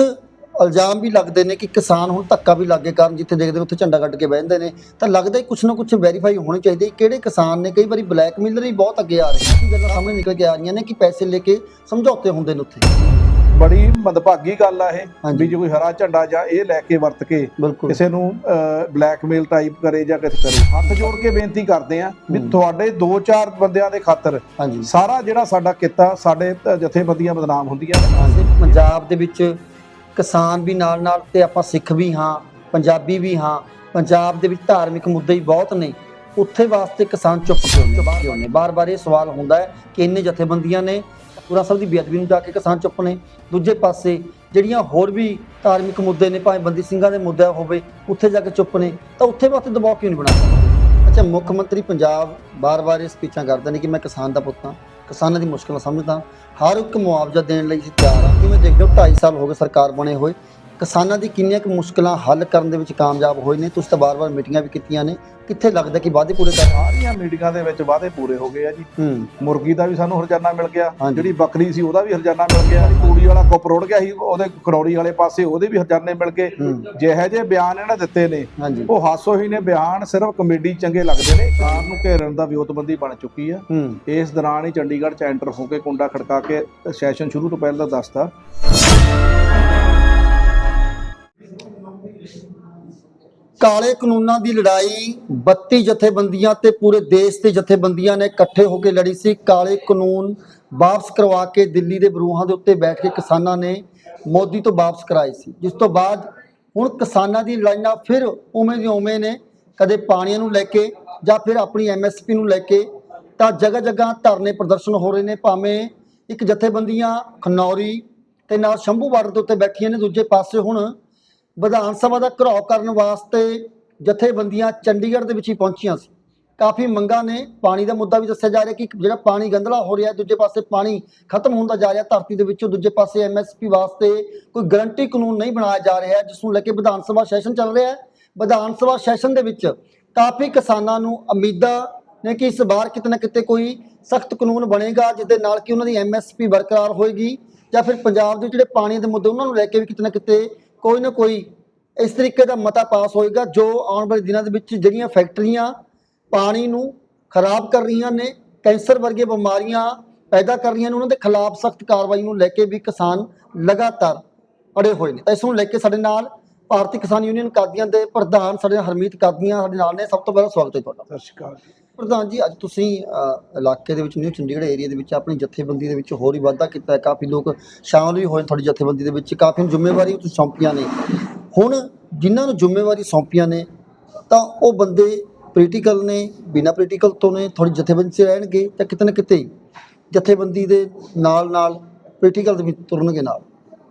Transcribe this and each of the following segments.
ਇਲਜ਼ਾਮ ਵੀ ਲੱਗਦੇ ਨੇ ਕਿ ਕਿਸਾਨ ਹੁਣ ਧੱਕਾ ਵੀ ਲੱਗੇ ਕਰਨ ਜਿੱਥੇ ਦੇਖਦੇ ਨੇ ਉੱਥੇ ਝੰਡਾ ਕੱਢ ਕੇ ਬਹਿੰਦੇ ਨੇ। ਤਾਂ ਲੱਗਦਾ ਹੀ ਕੁਛ ਨਾ ਕੁਛ ਵੈਰੀਫਾਈ ਹੋਣੀ ਚਾਹੀਦੀ ਹੈ ਕਿਹੜੇ ਕਿਸਾਨ ਨੇ ਕਈ ਵਾਰੀ ਬਲੈਕਮੇਲਰ ਹੀ ਬਹੁਤ ਅੱਗੇ ਆ ਰਹੇ ਨੇ। ਗੱਲਾਂ ਸਾਹਮਣੇ ਨਿਕਲ ਕੇ ਆ ਰਹੀਆਂ ਨੇ ਕਿ ਪੈਸੇ ਲੈ ਕੇ ਸਮਝੌਤੇ ਹੁੰਦੇ ਨੇ ਉੱਥੇ? ਬੜੀ ਮੰਦਭਾਗੀ ਗੱਲ ਆ ਇਹ। ਵੀ ਜੇ ਕੋਈ ਹਰਾ ਝੰਡਾ ਜਾਂ ਇਹ ਲੈ ਕੇ ਵਰਤ ਕੇ ਕਿਸੇ ਨੂੰ ਬਲੈਕਮੇਲ ਟਾਈਪ ਕਰੇ ਜਾਂ ਕਿਸ ਕਰੇ ਹੱਥ ਜੋੜ ਕੇ ਬੇਨਤੀ ਕਰਦੇ ਆ ਵੀ। ਤੁਹਾਡੇ 2-4 ਬੰਦਿਆਂ ਦੇ ਖਾਤਰ ਸਾਰਾ ਜਿਹੜਾ ਸਾਡਾ ਕਿੱਤਾ ਸਾਡੇ ਜਥੇਬੰਦੀਆਂ ਬਦਨਾਮ ਹੁੰਦੀਆਂ ਪੰਜਾਬ ਦੇ ਵਿੱਚ ਕਿਸਾਨ ਵੀ ਨਾਲ ਨਾਲ ਤੇ ਆਪਾਂ ਸਿੱਖ ਵੀ ਹਾਂ, ਪੰਜਾਬੀ ਵੀ ਹਾਂ, ਪੰਜਾਬ ਦੇ ਵਿੱਚ ਧਾਰਮਿਕ ਮੁੱਦੇ ਹੀ ਬਹੁਤ ਨੇ। ਉੱਥੇ ਵਾਸਤੇ ਕਿਸਾਨ ਚੁੱਪ ਕਿਉਂ ਨੇ? ਚੁੱਪ ਨੇ? ਬਾਰ-ਬਾਰ ਇਹ ਸਵਾਲ ਹੁੰਦਾ ਹੈ ਕਿ ਇੰਨੇ ਜਥੇਬੰਦੀਆਂ ਨੇ, ਪੂਰਾ ਸਭ ਦੀ ਬੇਅਦਬੀ ਨੂੰ ਜਾ ਕੇ ਕਿਸਾਨ ਚੁੱਪ ਨੇ। ਦੂਜੇ ਪਾਸੇ ਜਿਹੜੀਆਂ ਹੋਰ ਵੀ ਧਾਰਮਿਕ ਮੁੱਦੇ ਨੇ, ਭਾਵੇਂ ਬੰਦੀ ਸਿੰਘਾਂ ਦੇ ਮੁੱਦਾ ਹੋਵੇ, ਉੱਥੇ ਜਾ ਕੇ ਚੁੱਪ ਨੇ, ਤਾਂ ਉੱਥੇ ਵਾਸਤੇ ਦਬਾਅ ਕਿਉਂ ਨਹੀਂ ਬਣਾਉਂਦਾ? ਅੱਛਾ, ਮੁੱਖ ਮੰਤਰੀ ਪੰਜਾਬ ਬਾਰ-ਬਾਰ ਇਹ ਸਪੀਚਾਂ ਕਰਦੇ ਨੇ ਕਿ ਮੈਂ ਕਿਸਾਨ ਦਾ ਪੁੱਤ ਹਾਂ। ਕਿਸਾਨਾਂ ਦੀ ਮੁਸ਼ਕਲਾਂ ਸਮਝਦਾ, ਹਰ ਇੱਕ ਮੁਆਵਜ਼ਾ ਦੇਣ ਲਈ ਅਸੀਂ ਤਿਆਰ ਹਾਂ। ਕਿਵੇਂ ਦੇਖਦੇ ਹੋ 2.5 ਸਾਲ ਹੋ ਗਏ ਸਰਕਾਰ ਬਣੇ ਹੋਏ। ਕਿਸਾਨਾਂ ਦੀ ਕਿੰਨੀਆਂ ਕੁ ਮੁਸ਼ਕਲਾਂ ਹੱਲ ਕਰਨ ਦੇ ਵਿੱਚ ਕਾਮਯਾਬ ਹੋਏ ਨੇ? ਤੁਸੀਂ ਤਾਂ ਬਾਰ-ਬਾਰ ਮੀਟਿੰਗਾਂ ਵੀ ਕੀਤੀਆਂ ਨੇ। ਕਿੱਥੇ ਲੱਗਦਾ ਕਿ ਵਾਅਦੇ ਪੂਰੇ ਕਰ ਸਾਰੀਆਂ ਮੀਟਿੰਗਾਂ ਦੇ ਵਿੱਚ ਵਾਅਦੇ ਪੂਰੇ ਹੋ ਗਏ ਆ ਜੀ। ਹੂੰ। ਮੁਰਗੀ ਦਾ ਵੀ ਸਾਨੂੰ ਹਰਜਾਨਾ ਮਿਲ ਗਿਆ। ਜਿਹੜੀ ਬੱਕਰੀ ਸੀ ਉਹਦਾ ਵੀ ਹਰਜਾਨਾ ਮਿਲ ਗਿਆ। ਤੂੜੀ ਵਾਲਾ ਕੁੱਪ ਰੋੜ ਗਿਆ ਸੀ ਉਹਦੇ ਕਰੌੜੀ ਵਾਲੇ ਪਾਸੇ ਉਹਦੇ ਵੀ ਹਰਜਾਨੇ ਮਿਲ ਗਏ। ਜਿਹੇ ਜਿਹੇ ਬਿਆਨ ਇਹਨਾਂ ਦਿੱਤੇ ਨੇ ਉਹ ਹਾਸੋ ਹੀ ਨੇ। ਬਿਆਨ ਸਿਰਫ ਕਮੇਡੀ ਚੰਗੇ ਲੱਗਦੇ ਨੇ। ਕਾਰ ਨੂੰ ਘੇਰਨ ਦਾ ਵਿਉਤਬੰਦੀ ਬਣ ਚੁੱਕੀ ਆ। ਇਸ ਦੌਰਾਨ ਹੀ ਚੰਡੀਗੜ੍ਹ ਚ ਐਂਟਰ ਹੋ ਕੇ ਕੁੰਡਾ ਖੜਕਾ ਕੇ ਸੈਸ਼ਨ ਸ਼ੁਰੂ ਤੋਂ ਪਹਿਲਾਂ ਦੱਸਤਾ। ਕਾਲੇ ਕਾਨੂੰਨਾਂ ਦੀ ਲੜਾਈ 32 ਜਥੇਬੰਦੀਆਂ ਤੇ ਪੂਰੇ ਦੇਸ਼ ਦੇ ਜਥੇਬੰਦੀਆਂ ਨੇ ਇਕੱਠੇ ਹੋ ਕੇ ਲੜੀ ਸੀ। ਕਾਲੇ ਕਾਨੂੰਨ ਵਾਪਸ ਕਰਵਾ ਕੇ ਦਿੱਲੀ ਦੇ ਬਰੂਹਾਂ ਦੇ ਉੱਤੇ ਬੈਠ ਕੇ ਕਿਸਾਨਾਂ ਨੇ ਮੋਦੀ ਤੋਂ ਵਾਪਸ ਕਰਾਏ ਸੀ। ਜਿਸ ਤੋਂ ਬਾਅਦ ਹੁਣ ਕਿਸਾਨਾਂ ਦੀ ਲੜਾਈਆਂ ਫਿਰ ਉਵੇਂ ਦੀ ਉਵੇਂ ਨੇ। ਕਦੇ ਪਾਣੀਆਂ ਨੂੰ ਲੈ ਕੇ ਜਾਂ ਫਿਰ ਆਪਣੀ ਐਮਐਸਪੀ ਨੂੰ ਲੈ ਕੇ ਤਾਂ ਜਗ੍ਹਾ ਜਗ੍ਹਾ ਧਰਨੇ ਪ੍ਰਦਰਸ਼ਨ ਹੋ ਰਹੇ ਨੇ। ਭਾਵੇਂ ਇੱਕ ਜਥੇਬੰਦੀਆਂ ਖਨੌਰੀ ਤੇ ਨਾਲ ਸ਼ੰਭੂ ਬਾਰਡਰ ਦੇ ਉੱਤੇ ਬੈਠੀਆਂ ਨੇ, ਦੂਜੇ ਪਾਸੇ ਹੁਣ ਵਿਧਾਨ ਸਭਾ ਦਾ ਘਰਾਓ ਕਰਨ ਵਾਸਤੇ ਜਥੇਬੰਦੀਆਂ ਚੰਡੀਗੜ੍ਹ ਦੇ ਵਿੱਚ ਹੀ ਪਹੁੰਚੀਆਂ ਸੀ। ਕਾਫੀ ਮੰਗਾਂ ਨੇ। ਪਾਣੀ ਦਾ ਮੁੱਦਾ ਵੀ ਦੱਸਿਆ ਜਾ ਰਿਹਾ ਕਿ ਜਿਹੜਾ ਪਾਣੀ ਗੰਦਲਾ ਹੋ ਰਿਹਾ, ਦੂਜੇ ਪਾਸੇ ਪਾਣੀ ਖਤਮ ਹੁੰਦਾ ਜਾ ਰਿਹਾ ਧਰਤੀ ਦੇ ਵਿੱਚੋਂ, ਦੂਜੇ ਪਾਸੇ ਐਮਐਸਪੀ ਵਾਸਤੇ ਕੋਈ ਗਰੰਟੀ ਕਾਨੂੰਨ ਨਹੀਂ ਬਣਾਇਆ ਜਾ ਰਿਹਾ, ਜਿਸ ਨੂੰ ਲੈ ਕੇ ਵਿਧਾਨ ਸਭਾ ਸੈਸ਼ਨ ਚੱਲ ਰਿਹਾ ਹੈ। ਵਿਧਾਨ ਸਭਾ ਸੈਸ਼ਨ ਦੇ ਵਿੱਚ ਕਾਫੀ ਕਿਸਾਨਾਂ ਨੂੰ ਉਮੀਦਾਂ ਨੇ ਕਿ ਇਸ ਵਾਰ ਕਿਤੇ ਨਾ ਕਿਤੇ ਕੋਈ ਸਖਤ ਕਾਨੂੰਨ ਬਣੇਗਾ ਜਿਸ ਦੇ ਨਾਲ ਕਿ ਉਹਨਾਂ ਦੀ ਐਮਐਸਪੀ ਬਰਕਰਾਰ ਹੋਏਗੀ ਜਾਂ ਫਿਰ ਪੰਜਾਬ ਦੇ ਜਿਹੜੇ ਪਾਣੀ ਦੇ ਮੁੱਦੇ, ਉਹਨਾਂ ਨੂੰ ਲੈ ਕੇ ਵੀ ਕਿਤੇ ਨਾ ਕਿਤੇ ਕੋਈ ਨਾ ਕੋਈ ਇਸ ਤਰੀਕੇ ਦਾ ਮਤਾ ਪਾਸ ਹੋਏਗਾ, ਜੋ ਆਉਣ ਵਾਲੇ ਦਿਨਾਂ ਦੇ ਵਿੱਚ ਜਿਹੜੀਆਂ ਫੈਕਟਰੀਆਂ ਪਾਣੀ ਨੂੰ ਖਰਾਬ ਕਰ ਰਹੀਆਂ ਨੇ, ਕੈਂਸਰ ਵਰਗੇ ਬਿਮਾਰੀਆਂ ਪੈਦਾ ਕਰ ਰਹੀਆਂ ਨੇ, ਉਹਨਾਂ ਦੇ ਖਿਲਾਫ ਸਖਤ ਕਾਰਵਾਈ ਨੂੰ ਲੈ ਕੇ ਵੀ ਕਿਸਾਨ ਲਗਾਤਾਰ ਅੜੇ ਹੋਏ ਨੇ। ਇਸ ਨੂੰ ਲੈ ਕੇ ਸਾਡੇ ਨਾਲ ਭਾਰਤੀ ਕਿਸਾਨ ਯੂਨੀਅਨ ਕਾਦੀਆਂ ਦੇ ਪ੍ਰਧਾਨ ਸਾਡੇ ਹਰਮੀਤ ਕਾਦੀਆਂ ਸਾਡੇ ਨਾਲ ਨੇ। ਸਭ ਤੋਂ ਪਹਿਲਾਂ ਸਵਾਗਤ ਹੈ ਤੁਹਾਡਾ। ਸਤਿ ਸ਼੍ਰੀ ਅਕਾਲ ਪ੍ਰਧਾਨ ਜੀ ਅੱਜ ਤੁਸੀਂ ਇਲਾਕੇ ਦੇ ਵਿੱਚ ਨਿਊ ਚੰਡੀਗੜ੍ਹ ਏਰੀਆ ਦੇ ਵਿੱਚ ਆਪਣੀ ਜਥੇਬੰਦੀ ਦੇ ਵਿੱਚ ਹੋਰ ਹੀ ਵਾਧਾ ਕੀਤਾ ਹੈ। ਕਾਫੀ ਲੋਕ ਸ਼ਾਮਲ ਵੀ ਹੋਏ ਤੁਹਾਡੀ ਜਥੇਬੰਦੀ ਦੇ ਵਿੱਚ। ਕਾਫੀ ਜ਼ਿੰਮੇਵਾਰੀ ਤੁਸੀਂ ਸੌਂਪੀਆਂ ਨੇ। ਹੁਣ ਜਿਨ੍ਹਾਂ ਨੂੰ ਜ਼ਿੰਮੇਵਾਰੀ ਸੌਂਪੀਆਂ ਨੇ ਤਾਂ ਉਹ ਬੰਦੇ ਪੋਲੀਟੀਕਲ ਨੇ ਬਿਨਾਂ ਪੋਲੀਟੀਕਲ ਤੋਂ ਨੇ ਤੁਹਾਡੀ ਜਥੇਬੰਦੀ 'ਚ ਰਹਿਣਗੇ ਤਾਂ ਕਿਤੇ ਨਾ ਕਿਤੇ ਜਥੇਬੰਦੀ ਦੇ ਨਾਲ ਨਾਲ ਪੋਲੀਟੀਕਲ ਦੇ ਵਿੱਚ ਤੁਰਨਗੇ ਨਾਲ।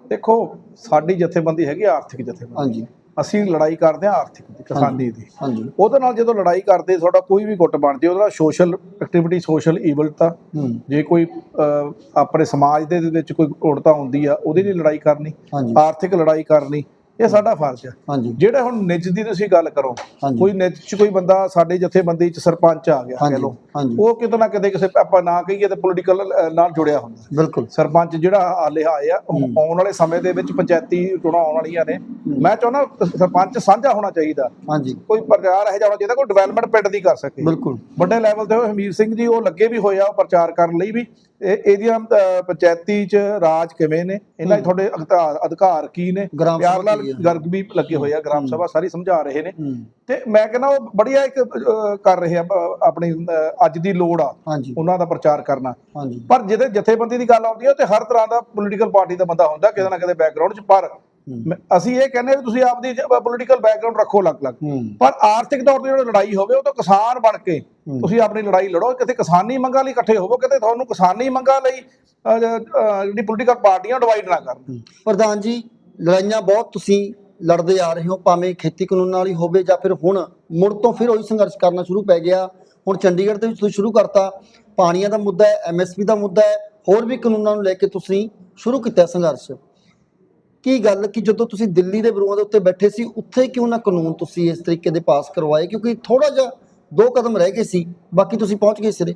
ਦੇਖੋ ਸਾਡੀ ਜਥੇਬੰਦੀ ਹੈਗੀ ਆਰਥਿਕ ਜਥੇਬੰਦੀ। ਹਾਂਜੀ। ਅਸੀਂ ਲੜਾਈ ਕਰਦੇ ਹਾਂ ਆਰਥਿਕ ਦੀ ਕਿਸਾਨੀ ਦੀ। ਹਾਂਜੀ। ਉਹਦੇ ਨਾਲ ਜਦੋਂ ਲੜਾਈ ਕਰਦੇ ਤੁਹਾਡਾ ਕੋਈ ਵੀ ਗੁੱਟ ਬਣ ਜੇ ਉਹਦਾ ਸੋਸ਼ਲ ਐਕਟੀਵਿਟੀ ਸੋਸ਼ਲ ਈਵਲ ਤਾਂ ਜੇ ਕੋਈ ਆਪਣੇ ਸਮਾਜ ਦੇ ਵਿੱਚ ਕੋਈ ਉੜਤਾ ਹੁੰਦੀ ਆ ਉਹਦੀ ਲਈ ਲੜਾਈ ਕਰਨੀ ਆਰਥਿਕ ਲੜਾਈ ਕਰਨੀ ਇਹ ਸਾਡਾ ਫਰਜ਼ ਹੈ ਜਿਹੜੇ ਹੁਣ ਨਿੱਜ ਦੀ ਤੁਸੀਂ ਗੱਲ ਕਰੋ। ਕੋਈ ਨਿੱਜ ਚ ਕੋਈ ਬੰਦਾ ਸਾਡੇ ਜਥੇਬੰਦੀ ਚ ਸਰਪੰਚ ਆ ਗਿਆ ਕਹਿ ਲਓ। ਹਾਂਜੀ। ਉਹ ਕਿਤੇ ਨਾ ਕਿਤੇ ਕਿਸੇ ਆਪਾਂ ਨਾ ਕਹੀਏ ਤੇ ਪੋਲੀਟੀਕਲ ਨਾਲ ਜੁੜਿਆ ਹੁੰਦਾ। ਬਿਲਕੁਲ। ਸਰਪੰਚ ਜਿਹੜਾ ਹਾਲੇ ਆਇਆ ਹੂੰ। ਆਉਣ ਵਾਲੇ ਸਮੇਂ ਦੇ ਵਿੱਚ ਪੰਚਾਇਤੀ ਚੋਣਾਂ ਆਉਣ ਵਾਲੀਆਂ ਨੇ। ਮੈਂ ਚਾਹੁੰਦਾ ਸਰਪੰਚ ਸਾਂਝਾ ਹੋਣਾ ਚਾਹੀਦਾ। ਹਾਂਜੀ। ਕੋਈ ਪ੍ਰਚਾਰ ਇਹ ਜਾਣਾ ਚਾਹੀਦਾ ਕੋਈ ਡਿਵੈਲਪਮੈਂਟ ਪਿੰਡ ਦੀ ਕਰ ਸਕੇ। ਬਿਲਕੁਲ। ਵੱਡੇ ਲੈਵਲ ਤੇ ਉਹ ਹਮੀਰ ਸਿੰਘ ਜੀ ਉਹ ਲੱਗੇ ਵੀ ਹੋਏ ਆ ਉਹ ਪ੍ਰਚਾਰ ਕਰਨ ਲਈ ਵੀ। ਇਹ ਇਹਦੀਆਂ ਅਹ, ਪੰਚਾਇਤੀ ਚ ਰਾਜ ਕਿਵੇਂ ਨੇ? ਇਹਨਾਂ ਦੇ ਤੁਹਾਡੇ ਅਧਿਕਾਰ ਅਧਿਕਾਰ ਕੀ ਨੇ? ਗ੍ਰਾਮ ਪਿਆਰ ਨਾਲ ਕੀ ਹੈ? ਗਰਗ ਵੀ ਲੱਗੇ ਹੋਏ ਆ ਗ੍ਰਾਮ। ਸਭਾ ਸਾਰੀ ਸਮਝਾ ਰਹੇ ਨੇ। ਹੂੰ। ਤੇ ਮੈਂ ਕਹਿੰਦਾ ਉਹ ਬੜੀਆ ਇੱਕ ਅਹ, ਕਰ ਰਹੇ ਆ ਅਹ, ਆਪਣੀ ਅਹ, ਅੱਜ ਦੀ ਲੋੜ ਆ ਹਾਂਜੀ। ਉਹਨਾਂ ਦਾ ਪ੍ਰਚਾਰ ਕਰਨਾ। ਹਾਂਜੀ। ਪਰ ਜਿਹਦੇ ਜਥੇਬੰਦੀ ਦੀ ਗੱਲ ਆਉਂਦੀ ਹੈ ਤੇ ਹਰ ਤਰ੍ਹਾਂ ਦਾ ਪੋਲੀਟੀਕਲ ਪਾਰਟੀ ਦਾ ਬੰਦਾ ਹੁੰਦਾ ਕਿਤੇ ਨਾ ਕਿਤੇ ਬੈਕਗ੍ਰਾਉਂਡ 'ਚ। ਪਰ ਅਸੀਂ ਇਹ ਕਹਿੰਦੇ ਵੀ ਤੁਸੀਂ ਆਪਦੀ ਪੋਲੀਟੀਕਲ ਬੈਕਗ੍ਰਾਉਂਡ ਰੱਖੋ ਅਲੱਗ-ਅਲੱਗ। ਪਰ ਆਰਥਿਕ ਤੌਰ ਤੇ ਜਿਹੜੀ ਲੜਾਈ ਹੋਵੇ ਉਹ ਤਾਂ ਕਿਸਾਨ ਬਣ ਕੇ। ਤੁਸੀਂ ਆਪਣੀ ਲੜਾਈ ਲੜੋ ਕਿਤੇ ਕਿਸਾਨੀ ਮੰਗਾਂ ਲਈ ਇਕੱਠੇ ਹੋਵੋ ਕਿਤੇ ਤੁਹਾਨੂੰ ਕਿਸਾਨੀ ਮੰਗਾਂ ਲਈ ਜਿਹੜੀ ਪੋਲੀਟੀਕਲ ਪਾਰਟੀਆਂ ਡਿਵਾਈਡ ਨਾ ਕਰਨ। ਪ੍ਰਧਾਨ ਜੀ ਲੜਾਈਆਂ ਬਹੁਤ ਤੁਸੀਂ ਲੜਦੇ ਆ ਰਹੇ ਹੋ ਭਾਵੇਂ ਖੇਤੀ ਕਾਨੂੰਨ ਹੀ ਹੋਵੇ ਜਾਂ ਫਿਰ ਹੁਣ ਮੁੜ ਤੋਂ ਫਿਰ ਉਹੀ ਸੰਘਰਸ਼ ਕਰਨਾ ਸ਼ੁਰੂ ਪੈ ਗਿਆ। ਹੁਣ ਚੰਡੀਗੜ੍ਹ ਦੇ ਵਿੱਚ ਤੁਸੀਂ ਸ਼ੁਰੂ ਕਰਤਾ ਪਾਣੀਆਂ ਦਾ ਮੁੱਦਾ ਹੈ ਐਮਐਸਪੀ ਦਾ ਮੁੱਦਾ ਹੈ ਹੋਰ ਵੀ ਕਾਨੂੰਨਾਂ ਨੂੰ ਲੈ ਕੇ ਤੁਸੀਂ ਸ਼ੁਰੂ ਕੀਤਾ ਸੰਘਰਸ਼। ਕੀ ਗੱਲ ਕਿ ਜਦੋਂ ਤੁਸੀਂ ਦਿੱਲੀ ਦੇ ਬਰੂਆਂ ਦੇ ਉੱਤੇ ਬੈਠੇ ਸੀ ਉੱਥੇ ਕਿਉਂ ਨਾ ਕਾਨੂੰਨ ਤੁਸੀਂ ਇਸ ਤਰੀਕੇ ਦੇ ਪਾਸ ਕਰਵਾਏ? ਕਿਉਂਕਿ ਥੋੜਾ ਜਿਹਾ ਦੋ ਕਦਮ ਰਹਿ ਗਏ ਸੀ ਬਾਕੀ ਤੁਸੀਂ ਪਹੁੰਚ ਗਏ ਸਿਰੇ।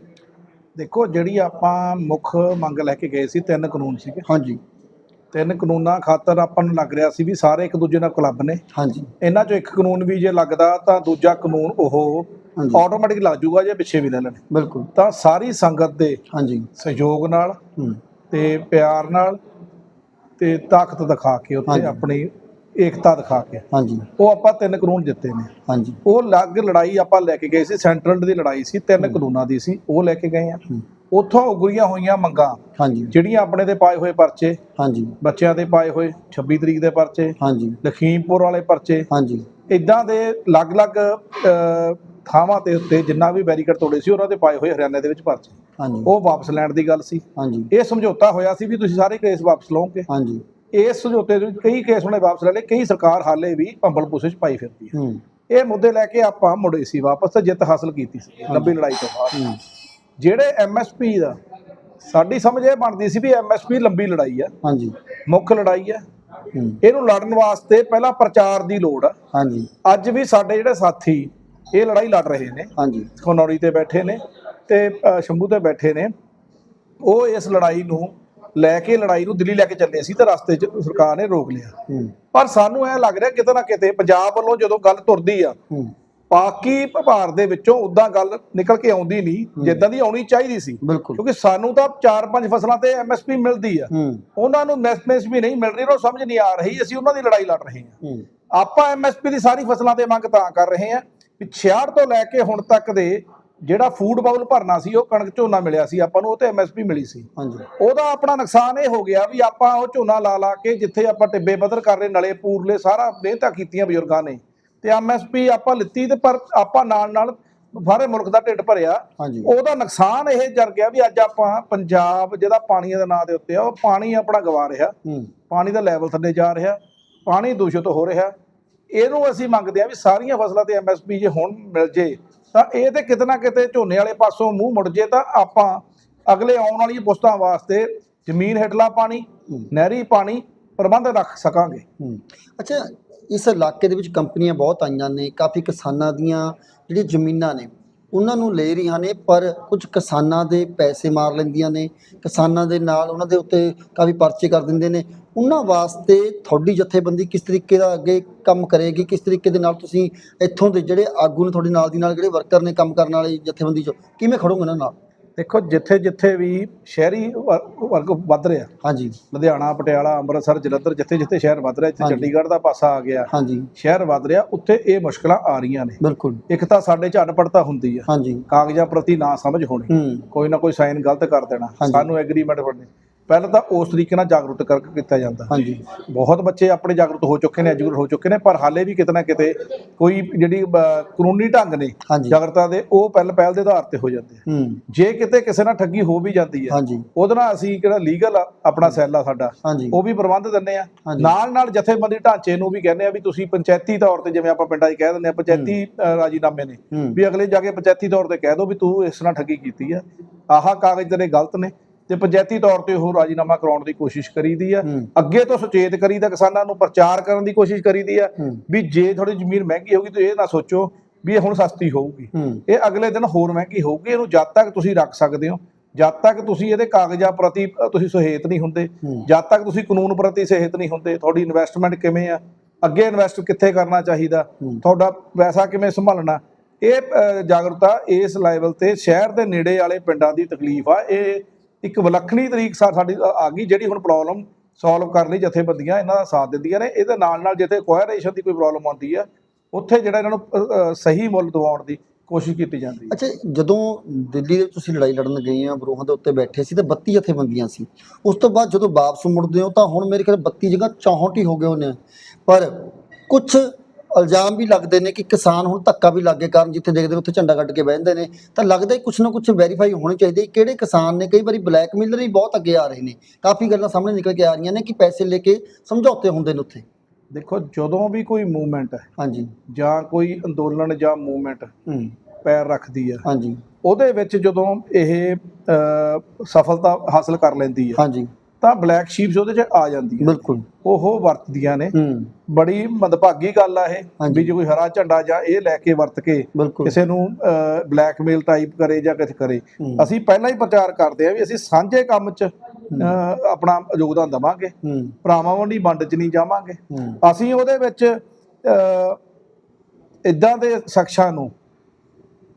ਦੇਖੋ ਜਿਹੜੀ ਆਪਾਂ ਮੁੱਖ ਮੰਗ ਲੈ ਕੇ ਗਏ ਸੀ ਤਿੰਨ ਕਾਨੂੰਨ ਸੀਗੇ। ਹਾਂਜੀ। ਤਿੰਨ ਕਾਨੂੰਨਾਂ ਖਾਤਰ ਆਪਾਂ ਨੂੰ ਲੱਗ ਰਿਹਾ ਸੀ ਵੀ ਸਾਰੇ ਇੱਕ ਦੂਜੇ ਨਾਲ ਕਲੱਬ ਨੇ। ਹਾਂਜੀ। ਇਹਨਾਂ ਚੋਂ ਇੱਕ ਕਾਨੂੰਨ ਵੀ ਜੇ ਲੱਗਦਾ ਤਾਂ ਦੂਜਾ ਕਾਨੂੰਨ ਉਹ ਹਾਂਜੀ। ਆਟੋਮੈਟਿਕ ਲੱਗ ਜਾਊਗਾ ਜੇ ਪਿੱਛੇ ਵੀ ਲੈ ਲੈਣ। ਬਿਲਕੁਲ। ਤਾਂ ਸਾਰੀ ਸੰਗਤ ਦੇ ਹਾਂਜੀ। ਸਹਿਯੋਗ ਨਾਲ ਹੂੰ। ਤੇ ਪਿਆਰ ਨਾਲ ਤੇ ਤਾਕਤ ਦਿਖਾ ਕੇ ਉੱਥੇ ਹਾਂਜੀ। ਆਪਣੀ ਏਕਤਾ ਦਿਖਾ ਕੇ। ਹਾਂਜੀ। ਉਹ ਆਪਾਂ ਤਿੰਨ ਕਾਨੂੰਨ ਜਿੱਤੇ ਨੇ। ਹਾਂਜੀ। ਉਹ ਲੱਗ ਲੜਾਈ ਆਪਾਂ ਲੈ ਕੇ ਗਏ ਸੀ ਸੈਂਟਰਲ ਦੀ ਲੜਾਈ ਸੀ ਤਿੰਨ ਕਾਨੂੰਨਾਂ ਦੀ ਸੀ ਉਹ ਲੈ ਕੇ ਗਏ ਆ। ਹੂੰ। ਉੱਥੋਂ ਉਗਰੀਆਂ ਹੋਈਆਂ ਮੰਗਾਂ ਹਾਂਜੀ। ਜਿਹੜੀਆਂ ਆਪਣੇ ਤੇ ਪਾਏ ਹੋਏ ਪਰਚੇ ਹਾਂਜੀ। ਬੱਚਿਆਂ ਤੇ ਪਾਏ ਹੋਏ 26 ਤਰੀਕ ਦੇ ਪਰਚੇ ਹਾਂਜੀ। ਲਖੀਮਪੁਰ ਵਾਲੇ ਪਰਚੇ ਹਾਂਜੀ। ਇਦਾਂ ਦੇ ਅਲੱਗ-ਅਲੱਗ ਥਾਵਾਂ ਤੇ ਉੱਤੇ ਜਿੰਨਾ ਵੀ ਬੈਰੀਕੇਡ ਤੋੜੇ ਸੀ ਉਹਨਾਂ ਤੇ ਪਾਏ ਹੋਏ ਹਰਿਆਣੇ ਦੇ ਵਿੱਚ ਪਰਚੇ। ਹਾਂਜੀ। ਉਹ ਵਾਪਸ ਲੈਣ ਦੀ ਗੱਲ ਸੀ। ਹਾਂਜੀ। ਇਹ ਸਮਝੌਤਾ ਹੋਇਆ ਸੀ ਵੀ ਤੁਸੀਂ ਸਾਰੇ ਕੇਸ ਵਾਪਸ ਲਓਗੇ। ਹਾਂਜੀ। ਇਸ ਸਮਝੌਤੇ ਦੇ ਵਿੱਚ ਕਈ ਕੇਸ ਉਹਨੇ ਵਾਪਸ ਲੈ ਲਏ ਕਈ ਸਰਕਾਰ ਹਾਲੇ ਵੀ ਭੰਬਲ ਪੁਸੇ ਚ ਪਾਈ ਫਿਰਦੀ ਹੈ। ਇਹ ਮੁੱਦੇ ਲੈ ਕੇ ਆਪਾਂ ਮੁੜੇ ਸੀ ਵਾਪਸ ਤੇ ਜਿੱਤ ਹਾਸਲ ਕੀਤੀ ਸੀ ਲੰਬੀ ਲੜਾਈ ਤੋਂ ਬਾਅਦ। ਜਿਹੜੇ ਐਮਐਸਪੀ ਦਾ ਸਾਡੀ ਸਮਝ ਇਹ ਬਣਦੀ ਸੀ ਵੀ ਐਮਐਸਪੀ ਲੰਬੀ ਲੜਾਈ ਆ ਹਾਂਜੀ। ਮੁੱਖ ਲੜਾਈ ਆ ਹੂੰ। ਇਹਨੂੰ ਲੜਨ ਵਾਸਤੇ ਪਹਿਲਾਂ ਪ੍ਰਚਾਰ ਦੀ ਲੋੜ ਆ। ਹਾਂਜੀ। ਅੱਜ ਵੀ ਸਾਡੇ ਜਿਹੜੇ ਸਾਥੀ ਇਹ ਲੜਾਈ ਲੜ ਰਹੇ ਨੇ। ਹਾਂਜੀ। ਖਨੌਰੀ ਤੇ ਬੈਠੇ ਨੇ ਤੇ ਸ਼ੰਭੂ ਤੇ ਬੈਠੇ ਨੇ। ਉਹ ਇਸ ਲੜਾਈ ਨੂੰ ਲੈ ਕੇ ਲੜਾਈ ਨੂੰ ਦਿੱਲੀ ਲੈ ਕੇ ਚੱਲੇ ਸੀ ਤੇ ਰਸਤੇ 'ਚ ਸਰਕਾਰ ਨੇ ਰੋਕ ਲਿਆ। ਪਰ ਸਾਨੂੰ ਇਹ ਲੱਗ ਰਿਹਾ ਕਿਤੇ ਨਾ ਕਿਤੇ ਪੰਜਾਬ ਵੱਲੋਂ ਜਦੋਂ ਗੱਲ ਤੁਰਦੀ ਆ ਪਾਕੀ ਭਾਰ ਦੇ ਵਿੱਚੋਂ ਉਦਾਂ ਗੱਲ ਨਿਕਲ ਕੇ ਆਉਂਦੀ ਨਹੀਂ ਜਿੱਦਾਂ ਦੀ ਆਉਣੀ ਚਾਹੀਦੀ ਸੀ। ਕਿਉਂਕਿ ਸਾਨੂੰ ਤਾਂ 4-5 ਫਸਲਾਂ ਤੇ ਐਮਐਸਪੀ ਮਿਲਦੀ ਆ। ਉਹਨਾਂ ਨੂੰ ਐਮਐਸਪੀ ਨਹੀਂ ਮਿਲ ਰਹੀ ਉਹ ਸਮਝ ਨਹੀਂ ਆ ਰਹੀ ਅਸੀਂ ਉਹਨਾਂ ਦੀ ਲੜਾਈ ਲੜ ਰਹੇ ਹਾਂ। ਆਪਾਂ ਐਮਐਸਪੀ ਦੀ ਸਾਰੀ ਫਸਲਾਂ ਤੇ ਮੰਗ ਤਾਂ ਕਰ ਰਹੇ ਹਾਂ ਵੀ 66 ਤੋਂ ਲੈ ਕੇ ਹੁਣ ਤੱਕ ਦੇ ਜਿਹੜਾ ਫੂਡ ਬਾਉਲ ਭਰਨਾ ਸੀ ਉਹ ਕਣਕ ਝੋਨਾ ਮਿਲਿਆ ਸੀ ਆਪਾਂ ਨੂੰ ਉਹ ਤੇ ਐਮਐਸਪੀ ਮਿਲੀ ਸੀ। ਉਹਦਾ ਆਪਣਾ ਨੁਕਸਾਨ ਇਹ ਹੋ ਗਿਆ ਵੀ ਆਪਾਂ ਉਹ ਝੋਨਾ ਲਾ ਲਾ ਕੇ ਜਿੱਥੇ ਆਪਾਂ ਟਿੱਬੇ ਬਦਰ ਕਰ ਰਹੇ ਨਲੇ ਪੂਰਲੇ ਸਾਰਾ ਮਿਹਨਤਾਂ ਕੀਤੀਆਂ ਬਜ਼ੁਰਗਾਂ ਨੇ। ਤੇ ਐਮਐਸਪੀ ਆਪਾਂ ਲਿੱਤੀ ਤੇ ਪਰ ਆਪਾਂ ਨਾਲ ਨਾਲ ਸਾਰੇ ਮੁਲਕ ਦਾ ਢਿੱਡ ਭਰਿਆ। ਉਹਦਾ ਨੁਕਸਾਨ ਇਹ ਜਰ ਗਿਆ ਵੀ ਅੱਜ ਆਪਾਂ ਪੰਜਾਬ ਜਿਹਦਾ ਪਾਣੀ ਦੇ ਨਾਂ ਦੇ ਉੱਤੇ ਆ ਉਹ ਪਾਣੀ ਆਪਣਾ ਗਵਾ ਰਿਹਾ। ਪਾਣੀ ਦਾ ਲੈਵਲ ਥੱਲੇ ਜਾ ਰਿਹਾ। ਪਾਣੀ ਦੂਸ਼ਿਤ ਹੋ ਰਿਹਾ। ਇਹਨੂੰ ਅਸੀਂ ਮੰਗਦੇ ਆ ਵੀ ਸਾਰੀਆਂ ਫਸਲਾਂ ਤੇ ਐਮਐਸਪੀ ਜੇ ਹੁਣ ਮਿਲ ਜੇ ਤਾਂ ਇਹ ਤੇ ਕਿਤੇ ਨਾ ਕਿਤੇ ਝੋਨੇ ਵਾਲੇ ਪਾਸੋਂ ਮੂੰਹ ਮੁੜ ਜੇ ਤਾਂ ਆਪਾਂ ਅਗਲੇ ਆਉਣ ਵਾਲੀ ਪੁਸਤਾਂ ਵਾਸਤੇ ਜ਼ਮੀਨ ਹੇਠਲਾ ਪਾਣੀ। ਨਹਿਰੀ ਪਾਣੀ ਪ੍ਰਬੰਧ ਰੱਖ ਸਕਾਂਗੇ। ਅੱਛਾ ਇਸ ਇਲਾਕੇ ਦੇ ਵਿੱਚ ਕੰਪਨੀਆਂ ਬਹੁਤ ਆਈਆਂ ਨੇ, ਕਾਫੀ ਕਿਸਾਨਾਂ ਦੀਆਂ ਜਿਹੜੀਆਂ ਜ਼ਮੀਨਾਂ ਨੇ, ਉਹਨਾਂ ਨੂੰ ਲੈ ਰਹੀਆਂ ਨੇ, ਪਰ ਕੁਝ ਕਿਸਾਨਾਂ ਦੇ ਪੈਸੇ ਮਾਰ ਲੈਂਦੀਆਂ ਨੇ, ਕਿਸਾਨਾਂ ਦੇ ਨਾਲ ਉਹਨਾਂ ਦੇ ਉੱਤੇ ਕਾਫੀ ਪਰਚੇ ਕਰ ਦਿੰਦੇ ਨੇ। ਉਹਨਾਂ ਵਾਸਤੇ ਤੁਹਾਡੀ ਜਥੇਬੰਦੀ ਕਿਸ ਤਰੀਕੇ ਦਾ ਅੱਗੇ ਕੰਮ ਕਰੇਗੀ? ਕਿਸ ਤਰੀਕੇ ਦੇ ਨਾਲ ਤੁਸੀਂ ਇੱਥੋਂ ਦੇ ਜਿਹੜੇ ਆਗੂ ਨੇ ਤੁਹਾਡੇ ਨਾਲ ਦੀ ਨਾਲ ਜਿਹੜੇ ਵਰਕਰ ਨੇ ਕੰਮ ਕਰਨ ਵਾਲੇ ਜਥੇਬੰਦੀ 'ਚ, ਕਿਵੇਂ ਖੜੋਗੇ ਉਹਨਾਂ ਨਾਲ? ਦੇਖੋ ਜਿੱਥੇ ਜਿੱਥੇ ਵੀ ਸ਼ਹਿਰੀ ਵਰ- ਵਰਗ ਵੱਧ ਰਿਹਾ। ਹਾਂਜੀ। ਲੁਧਿਆਣਾ ਪਟਿਆਲਾ ਅੰਮ੍ਰਿਤਸਰ ਜਲੰਧਰ ਜਿੱਥੇ ਜਿੱਥੇ ਸ਼ਹਿਰ ਵੱਧ ਰਿਹਾ ਇੱਥੇ ਹਾਂਜੀ। ਚੰਡੀਗੜ੍ਹ ਦਾ ਪਾਸਾ ਆ ਗਿਆ ਹਾਂਜੀ। ਸ਼ਹਿਰ ਵੱਧ ਰਿਹਾ ਉੱਥੇ ਇਹ ਮੁਸ਼ਕਲਾਂ ਆ ਰਹੀਆਂ ਨੇ। ਬਿਲਕੁਲ। ਇੱਕ ਤਾਂ ਸਾਡੇ ਚ ਅਨਪੜਤਾ ਹੁੰਦੀ ਆ। ਹਾਂਜੀ। ਕਾਗਜ਼ਾਂ ਪ੍ਰਤੀ ਨਾ ਸਮਝ ਹੋਣੀ। ਹੂੰ। ਕੋਈ ਨਾ ਕੋਈ ਸਾਈਨ ਗਲਤ ਕਰ ਦੇਣਾ। ਹਾਂਜੀ। ਸਾਨੂੰ ਐਗਰੀਮੈਂਟ ਬਣਨੇ। ਪਹਿਲਾਂ ਤਾਂ ਉਸ ਤਰੀਕੇ ਨਾਲ ਜਾਗਰੂਕ ਕਰ ਕੀਤਾ ਜਾਂਦਾ। ਹਾਂਜੀ। ਬਹੁਤ ਬੱਚੇ ਆਪਣੇ ਜਾਗਰੂਕ ਹੋ ਚੁੱਕੇ ਨੇ ਐਜੂਕੇਟ ਹੋ ਚੁੱਕੇ ਨੇ ਪਰ ਹਾਲੇ ਵੀ ਕਿਤੇ ਨਾ ਕਿਤੇ ਕੋਈ ਜਿਹੜੀ ਕਾਨੂੰਨੀ ਢੰਗ ਨੇ ਜਾਗਰਤਾ ਦੇ ਉਹ ਪਹਿਲ ਪਹਿਲ ਦੇ ਆਧਾਰ ਤੇ ਹੋ ਜਾਂਦੇ ਆ। ਜੇ ਕਿਤੇ ਕਿਸੇ ਨਾਲ ਠੱਗੀ ਹੋ ਵੀ ਜਾਂਦੀ ਹੈ ਉਹਦੇ ਨਾਲ ਅਸੀਂ ਕਿਹੜਾ ਲੀਗਲ ਆਪਣਾ ਸੈੱਲ ਆ ਸਾਡਾ ਉਹ ਵੀ ਪ੍ਰਬੰਧ ਦਿੰਦੇ ਆ। ਨਾਲ ਨਾਲ ਜਥੇਬੰਦੀ ਢਾਂਚੇ ਨੂੰ ਵੀ ਕਹਿੰਦੇ ਆ ਵੀ ਤੁਸੀਂ ਪੰਚਾਇਤੀ ਤੌਰ ਤੇ ਜਿਵੇਂ ਆਪਾਂ ਪਿੰਡਾਂ 'ਚ ਕਹਿ ਦਿੰਦੇ ਆ ਪੰਚਾਇਤੀ ਰਾਜੀਨਾਮੇ ਨੇ ਵੀ ਅਗਲੇ ਜਾ ਕੇ ਪੰਚਾਇਤੀ ਤੌਰ ਤੇ ਕਹਿ ਦਿਓ ਵੀ ਤੂੰ ਇਸ ਨਾਲ ਠੱਗੀ ਕੀਤੀ ਆ। ਆਹ ਕਾਗਜ਼ ਤੇਰੇ ਗਲਤ ਨੇ ਤੇ ਪੰਚਾਇਤੀ ਤੌਰ ਤੇ ਉਹ ਰਾਜੀਨਾਮਾ ਕਰਾਉਣ ਦੀ ਕੋਸ਼ਿਸ਼ ਕਰੀਦੀ ਆ। ਅੱਗੇ ਤੋਂ ਸੁਚੇਤ ਕਰੀਦਾ ਕਿਸਾਨਾਂ ਨੂੰ ਪ੍ਰਚਾਰ ਕਰਨ ਦੀ ਕੋਸ਼ਿਸ਼ ਕਰੀਦੀ ਆ ਵੀ ਜੇ ਥੋੜੀ ਜ਼ਮੀਨ ਮਹਿੰਗੀ ਹੋਗੀ ਤਾਂ ਇਹ ਨਾ ਸੋਚੋ ਵੀ ਇਹ ਹੁਣ ਸਸਤੀ ਹੋਊਗੀ। ਇਹ ਅਗਲੇ ਦਿਨ ਹੋਰ ਮਹਿੰਗੀ ਹੋਊਗੀ ਇਹਨੂੰ ਜਦ ਤੱਕ ਤੁਸੀਂ ਰੱਖ ਸਕਦੇ ਹੋ ਜਦ ਤੱਕ ਤੁਸੀਂ ਇਹਦੇ ਕਾਗਜ਼ਾਂ ਪ੍ਰਤੀ ਤੁਸੀਂ ਸਹੇਤ ਨਹੀਂ ਹੁੰਦੇ ਜਦ ਤੱਕ ਤੁਸੀਂ ਕਾਨੂੰਨ ਪ੍ਰਤੀ ਸਹੇਤ ਨਹੀਂ ਹੁੰਦੇ ਤੁਹਾਡੀ ਇਨਵੈਸਟਮੈਂਟ ਕਿਵੇਂ ਆ ਅੱਗੇ ਇਨਵੈਸਟ ਕਿੱਥੇ ਕਰਨਾ ਚਾਹੀਦਾ। ਤੁਹਾਡਾ ਪੈਸਾ ਕਿਵੇਂ ਸੰਭਾਲਣਾ ਇਹ ਜਾਗਰੂਕਤਾ ਇਸ ਲੈਵਲ ਤੇ ਸ਼ਹਿਰ ਦੇ ਨੇੜੇ ਵਾਲੇ ਪਿੰਡਾਂ ਦੀ ਤਕਲੀਫ ਆ ਇਹ ਇੱਕ ਵਿਲੱਖਣੀ ਤਰੀਕ ਸਾ- ਸਾਡੀ ਆ ਗਈ ਜਿਹੜੀ ਹੁਣ ਪ੍ਰੋਬਲਮ ਸੋਲਵ ਕਰਨ ਲਈ ਜਥੇਬੰਦੀਆਂ ਇਹਨਾਂ ਦਾ ਸਾਥ ਦਿੰਦੀਆਂ ਨੇ ਇਹਦੇ ਨਾਲ ਨਾਲ ਜਿੱਥੇ ਕੋਆਰੇਸ਼ਨ ਦੀ ਕੋਈ ਪ੍ਰੋਬਲਮ ਆਉਂਦੀ ਹੈ ਉੱਥੇ ਜਿਹੜਾ ਇਹਨਾਂ ਨੂੰ ਸਹੀ ਮੁੱਲ ਦਿਵਾਉਣ ਦੀ ਕੋਸ਼ਿਸ਼ ਕੀਤੀ ਜਾਂਦੀ ਹੈ ਅੱਛਾ, ਜਦੋਂ ਦਿੱਲੀ ਦੇ ਤੁਸੀਂ ਲੜਾਈ ਲੜਨ ਗਏ ਆ, ਬਰੋਹਾਂ ਦੇ ਉੱਤੇ ਬੈਠੇ ਸੀ ਤਾਂ 32 ਜਥੇਬੰਦੀਆਂ ਸੀ, ਉਸ ਤੋਂ ਬਾਅਦ ਜਦੋਂ ਵਾਪਸ ਮੁੜਦੇ ਹੋ ਤਾਂ ਹੁਣ ਮੇਰੇ ਖਿਆਲ 32 ਜਗ੍ਹਾ 64 ਹੀ ਹੋ ਗਏ ਹੋਣੇ ਆ। ਪਰ ਕੁਝ ਇਲਜ਼ਾਮ ਵੀ ਲੱਗਦੇ ਨੇ ਕਿ ਕਿਸਾਨ ਹੁਣ ਧੱਕਾ ਵੀ ਲੱਗੇ ਕਾਰਨ ਜਿੱਥੇ ਦੇਖਦੇ ਉੱਥੇ ਝੰਡਾ ਕੱਢ ਕੇ ਬਹਿੰਦੇ ਨੇ। ਤਾਂ ਲੱਗਦਾ ਹੀ ਕੁਝ ਨਾ ਕੁਝ ਵੈਰੀਫਾਈ ਹੋਣੀ ਚਾਹੀਦੀ ਹੈ ਕਿਹੜੇ ਕਿਸਾਨ ਨੇ ਕਈ ਵਾਰੀ ਬਲੈਕਮੇਲਰ ਹੀ ਬਹੁਤ ਅੱਗੇ ਆ ਰਹੇ ਨੇ। ਕਾਫੀ ਗੱਲਾਂ ਸਾਹਮਣੇ ਨਿਕਲ ਕੇ ਆ ਰਹੀਆਂ ਨੇ ਕਿ ਪੈਸੇ ਲੈ ਕੇ ਸਮਝੌਤੇ ਹੁੰਦੇ ਨੇ ਉੱਥੇ। ਦੇਖੋ ਜਦੋਂ ਵੀ ਕੋਈ ਮੂਵਮੈਂਟ ਹੈ ਹਾਂਜੀ। ਜਾਂ ਕੋਈ ਅੰਦੋਲਨ ਜਾਂ ਮੂਵਮੈਂਟ ਹੂੰ। ਪੈਰ ਰੱਖਦੀ ਆ ਹਾਂਜੀ। ਉਹਦੇ ਵਿੱਚ ਜਦੋਂ ਇਹ ਸਫਲਤਾ ਹਾਸਲ ਕਰ ਲੈਂਦੀ ਆ ਹਾਂਜੀ। ਤਾਂ ਬਲੈਕ ਸ਼ੀਪਸ ਉਹਦੇ 'ਚ ਆ ਜਾਂਦੀ ਆ ਬਿਲਕੁਲ। ਉਹ ਵਰਤਦੀਆਂ ਨੇ। ਬੜੀ ਮੰਦਭਾਗੀ ਗੱਲ ਆ ਇਹ। ਵੀ ਜੇ ਕੋਈ ਹਰਾ ਝੰਡਾ ਜਾਂ ਇਹ ਲੈ ਕੇ ਵਰਤ ਕੇ ਕਿਸੇ ਨੂੰ ਬਲੈਕਮੇਲ ਟਾਈਪ ਕਰੇ ਜਾਂ ਕੁਝ ਕਰੇ। ਅਸੀਂ ਪਹਿਲਾਂ ਹੀ ਪ੍ਰਚਾਰ ਕਰਦੇ ਆ ਵੀ ਅਸੀਂ ਸਾਂਝੇ ਕੰਮ 'ਚ ਆਪਣਾ ਯੋਗਦਾਨ ਦਵਾਂਗੇ। ਭਰਾਵਾਂ ਵਾਂਡੀ ਵੰਡ ਚ ਨਹੀਂ ਜਾਵਾਂਗੇ। ਅਸੀਂ ਉਹਦੇ ਵਿੱਚ ਇਦਾਂ ਦੇ ਸ਼ਖਸਾਂ ਨੂੰ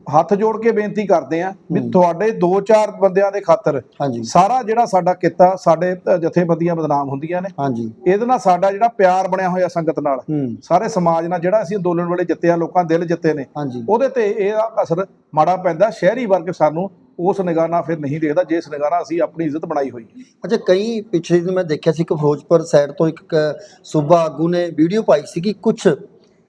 ਹੱਥ ਜੋੜ ਕੇ ਬੇਨਤੀ ਕਰਦੇ ਆਂ ਵੀ ਤੁਹਾਡੇ 2-4 ਬੰਦਿਆਂ ਦੇ ਖਾਤਰ ਸਾਰਾ ਜਿਹੜਾ ਸਾਡਾ ਕਿੱਤਾ ਸਾਡੇ ਜਥੇਬੰਦੀਆਂ ਬਦਨਾਮ ਹੁੰਦੀਆਂ ਨੇ। ਹਾਂਜੀ। ਇਹਦੇ ਨਾਲ ਸਾਡਾ ਜਿਹੜਾ ਪਿਆਰ ਬਣਿਆ ਹੋਇਆ ਸੰਗਤ ਨਾਲ ਸਾਰੇ ਸਮਾਜ ਨਾਲ ਜਿਹੜਾ ਅਸੀਂ ਅੰਦੋਲਨ ਵੇਲੇ ਜਿੱਤਿਆ ਲੋਕਾਂ ਦਿਲ ਜਿੱਤੇ ਨੇ ਉਹਦੇ ਤੇ ਇਹ ਅਸਰ ਮਾੜਾ ਪੈਂਦਾ ਸ਼ਹਿਰੀ ਵਰਗ ਸਾਨੂੰ ਉਸ ਨਿਗਾਹ ਨਾਲ ਫਿਰ ਨਹੀਂ ਦੇਖਦਾ ਜਿਸ ਨਿਗਾਹ ਨਾਲ ਅਸੀਂ ਆਪਣੀ ਇੱਜ਼ਤ ਬਣਾਈ ਹੋਈ ਅੱਛਾ ਕਈ ਪਿਛਲੇ ਦਿਨ ਮੈਂ ਦੇਖਿਆ ਸੀ ਕਿ ਫਿਰੋਜ਼ਪੁਰ ਸਾਈਡ ਤੋਂ ਇੱਕ ਸੂਬਾ ਆਗੂ ਨੇ ਵੀਡੀਓ ਪਾਈ ਸੀ ਕਿ ਕੁਝ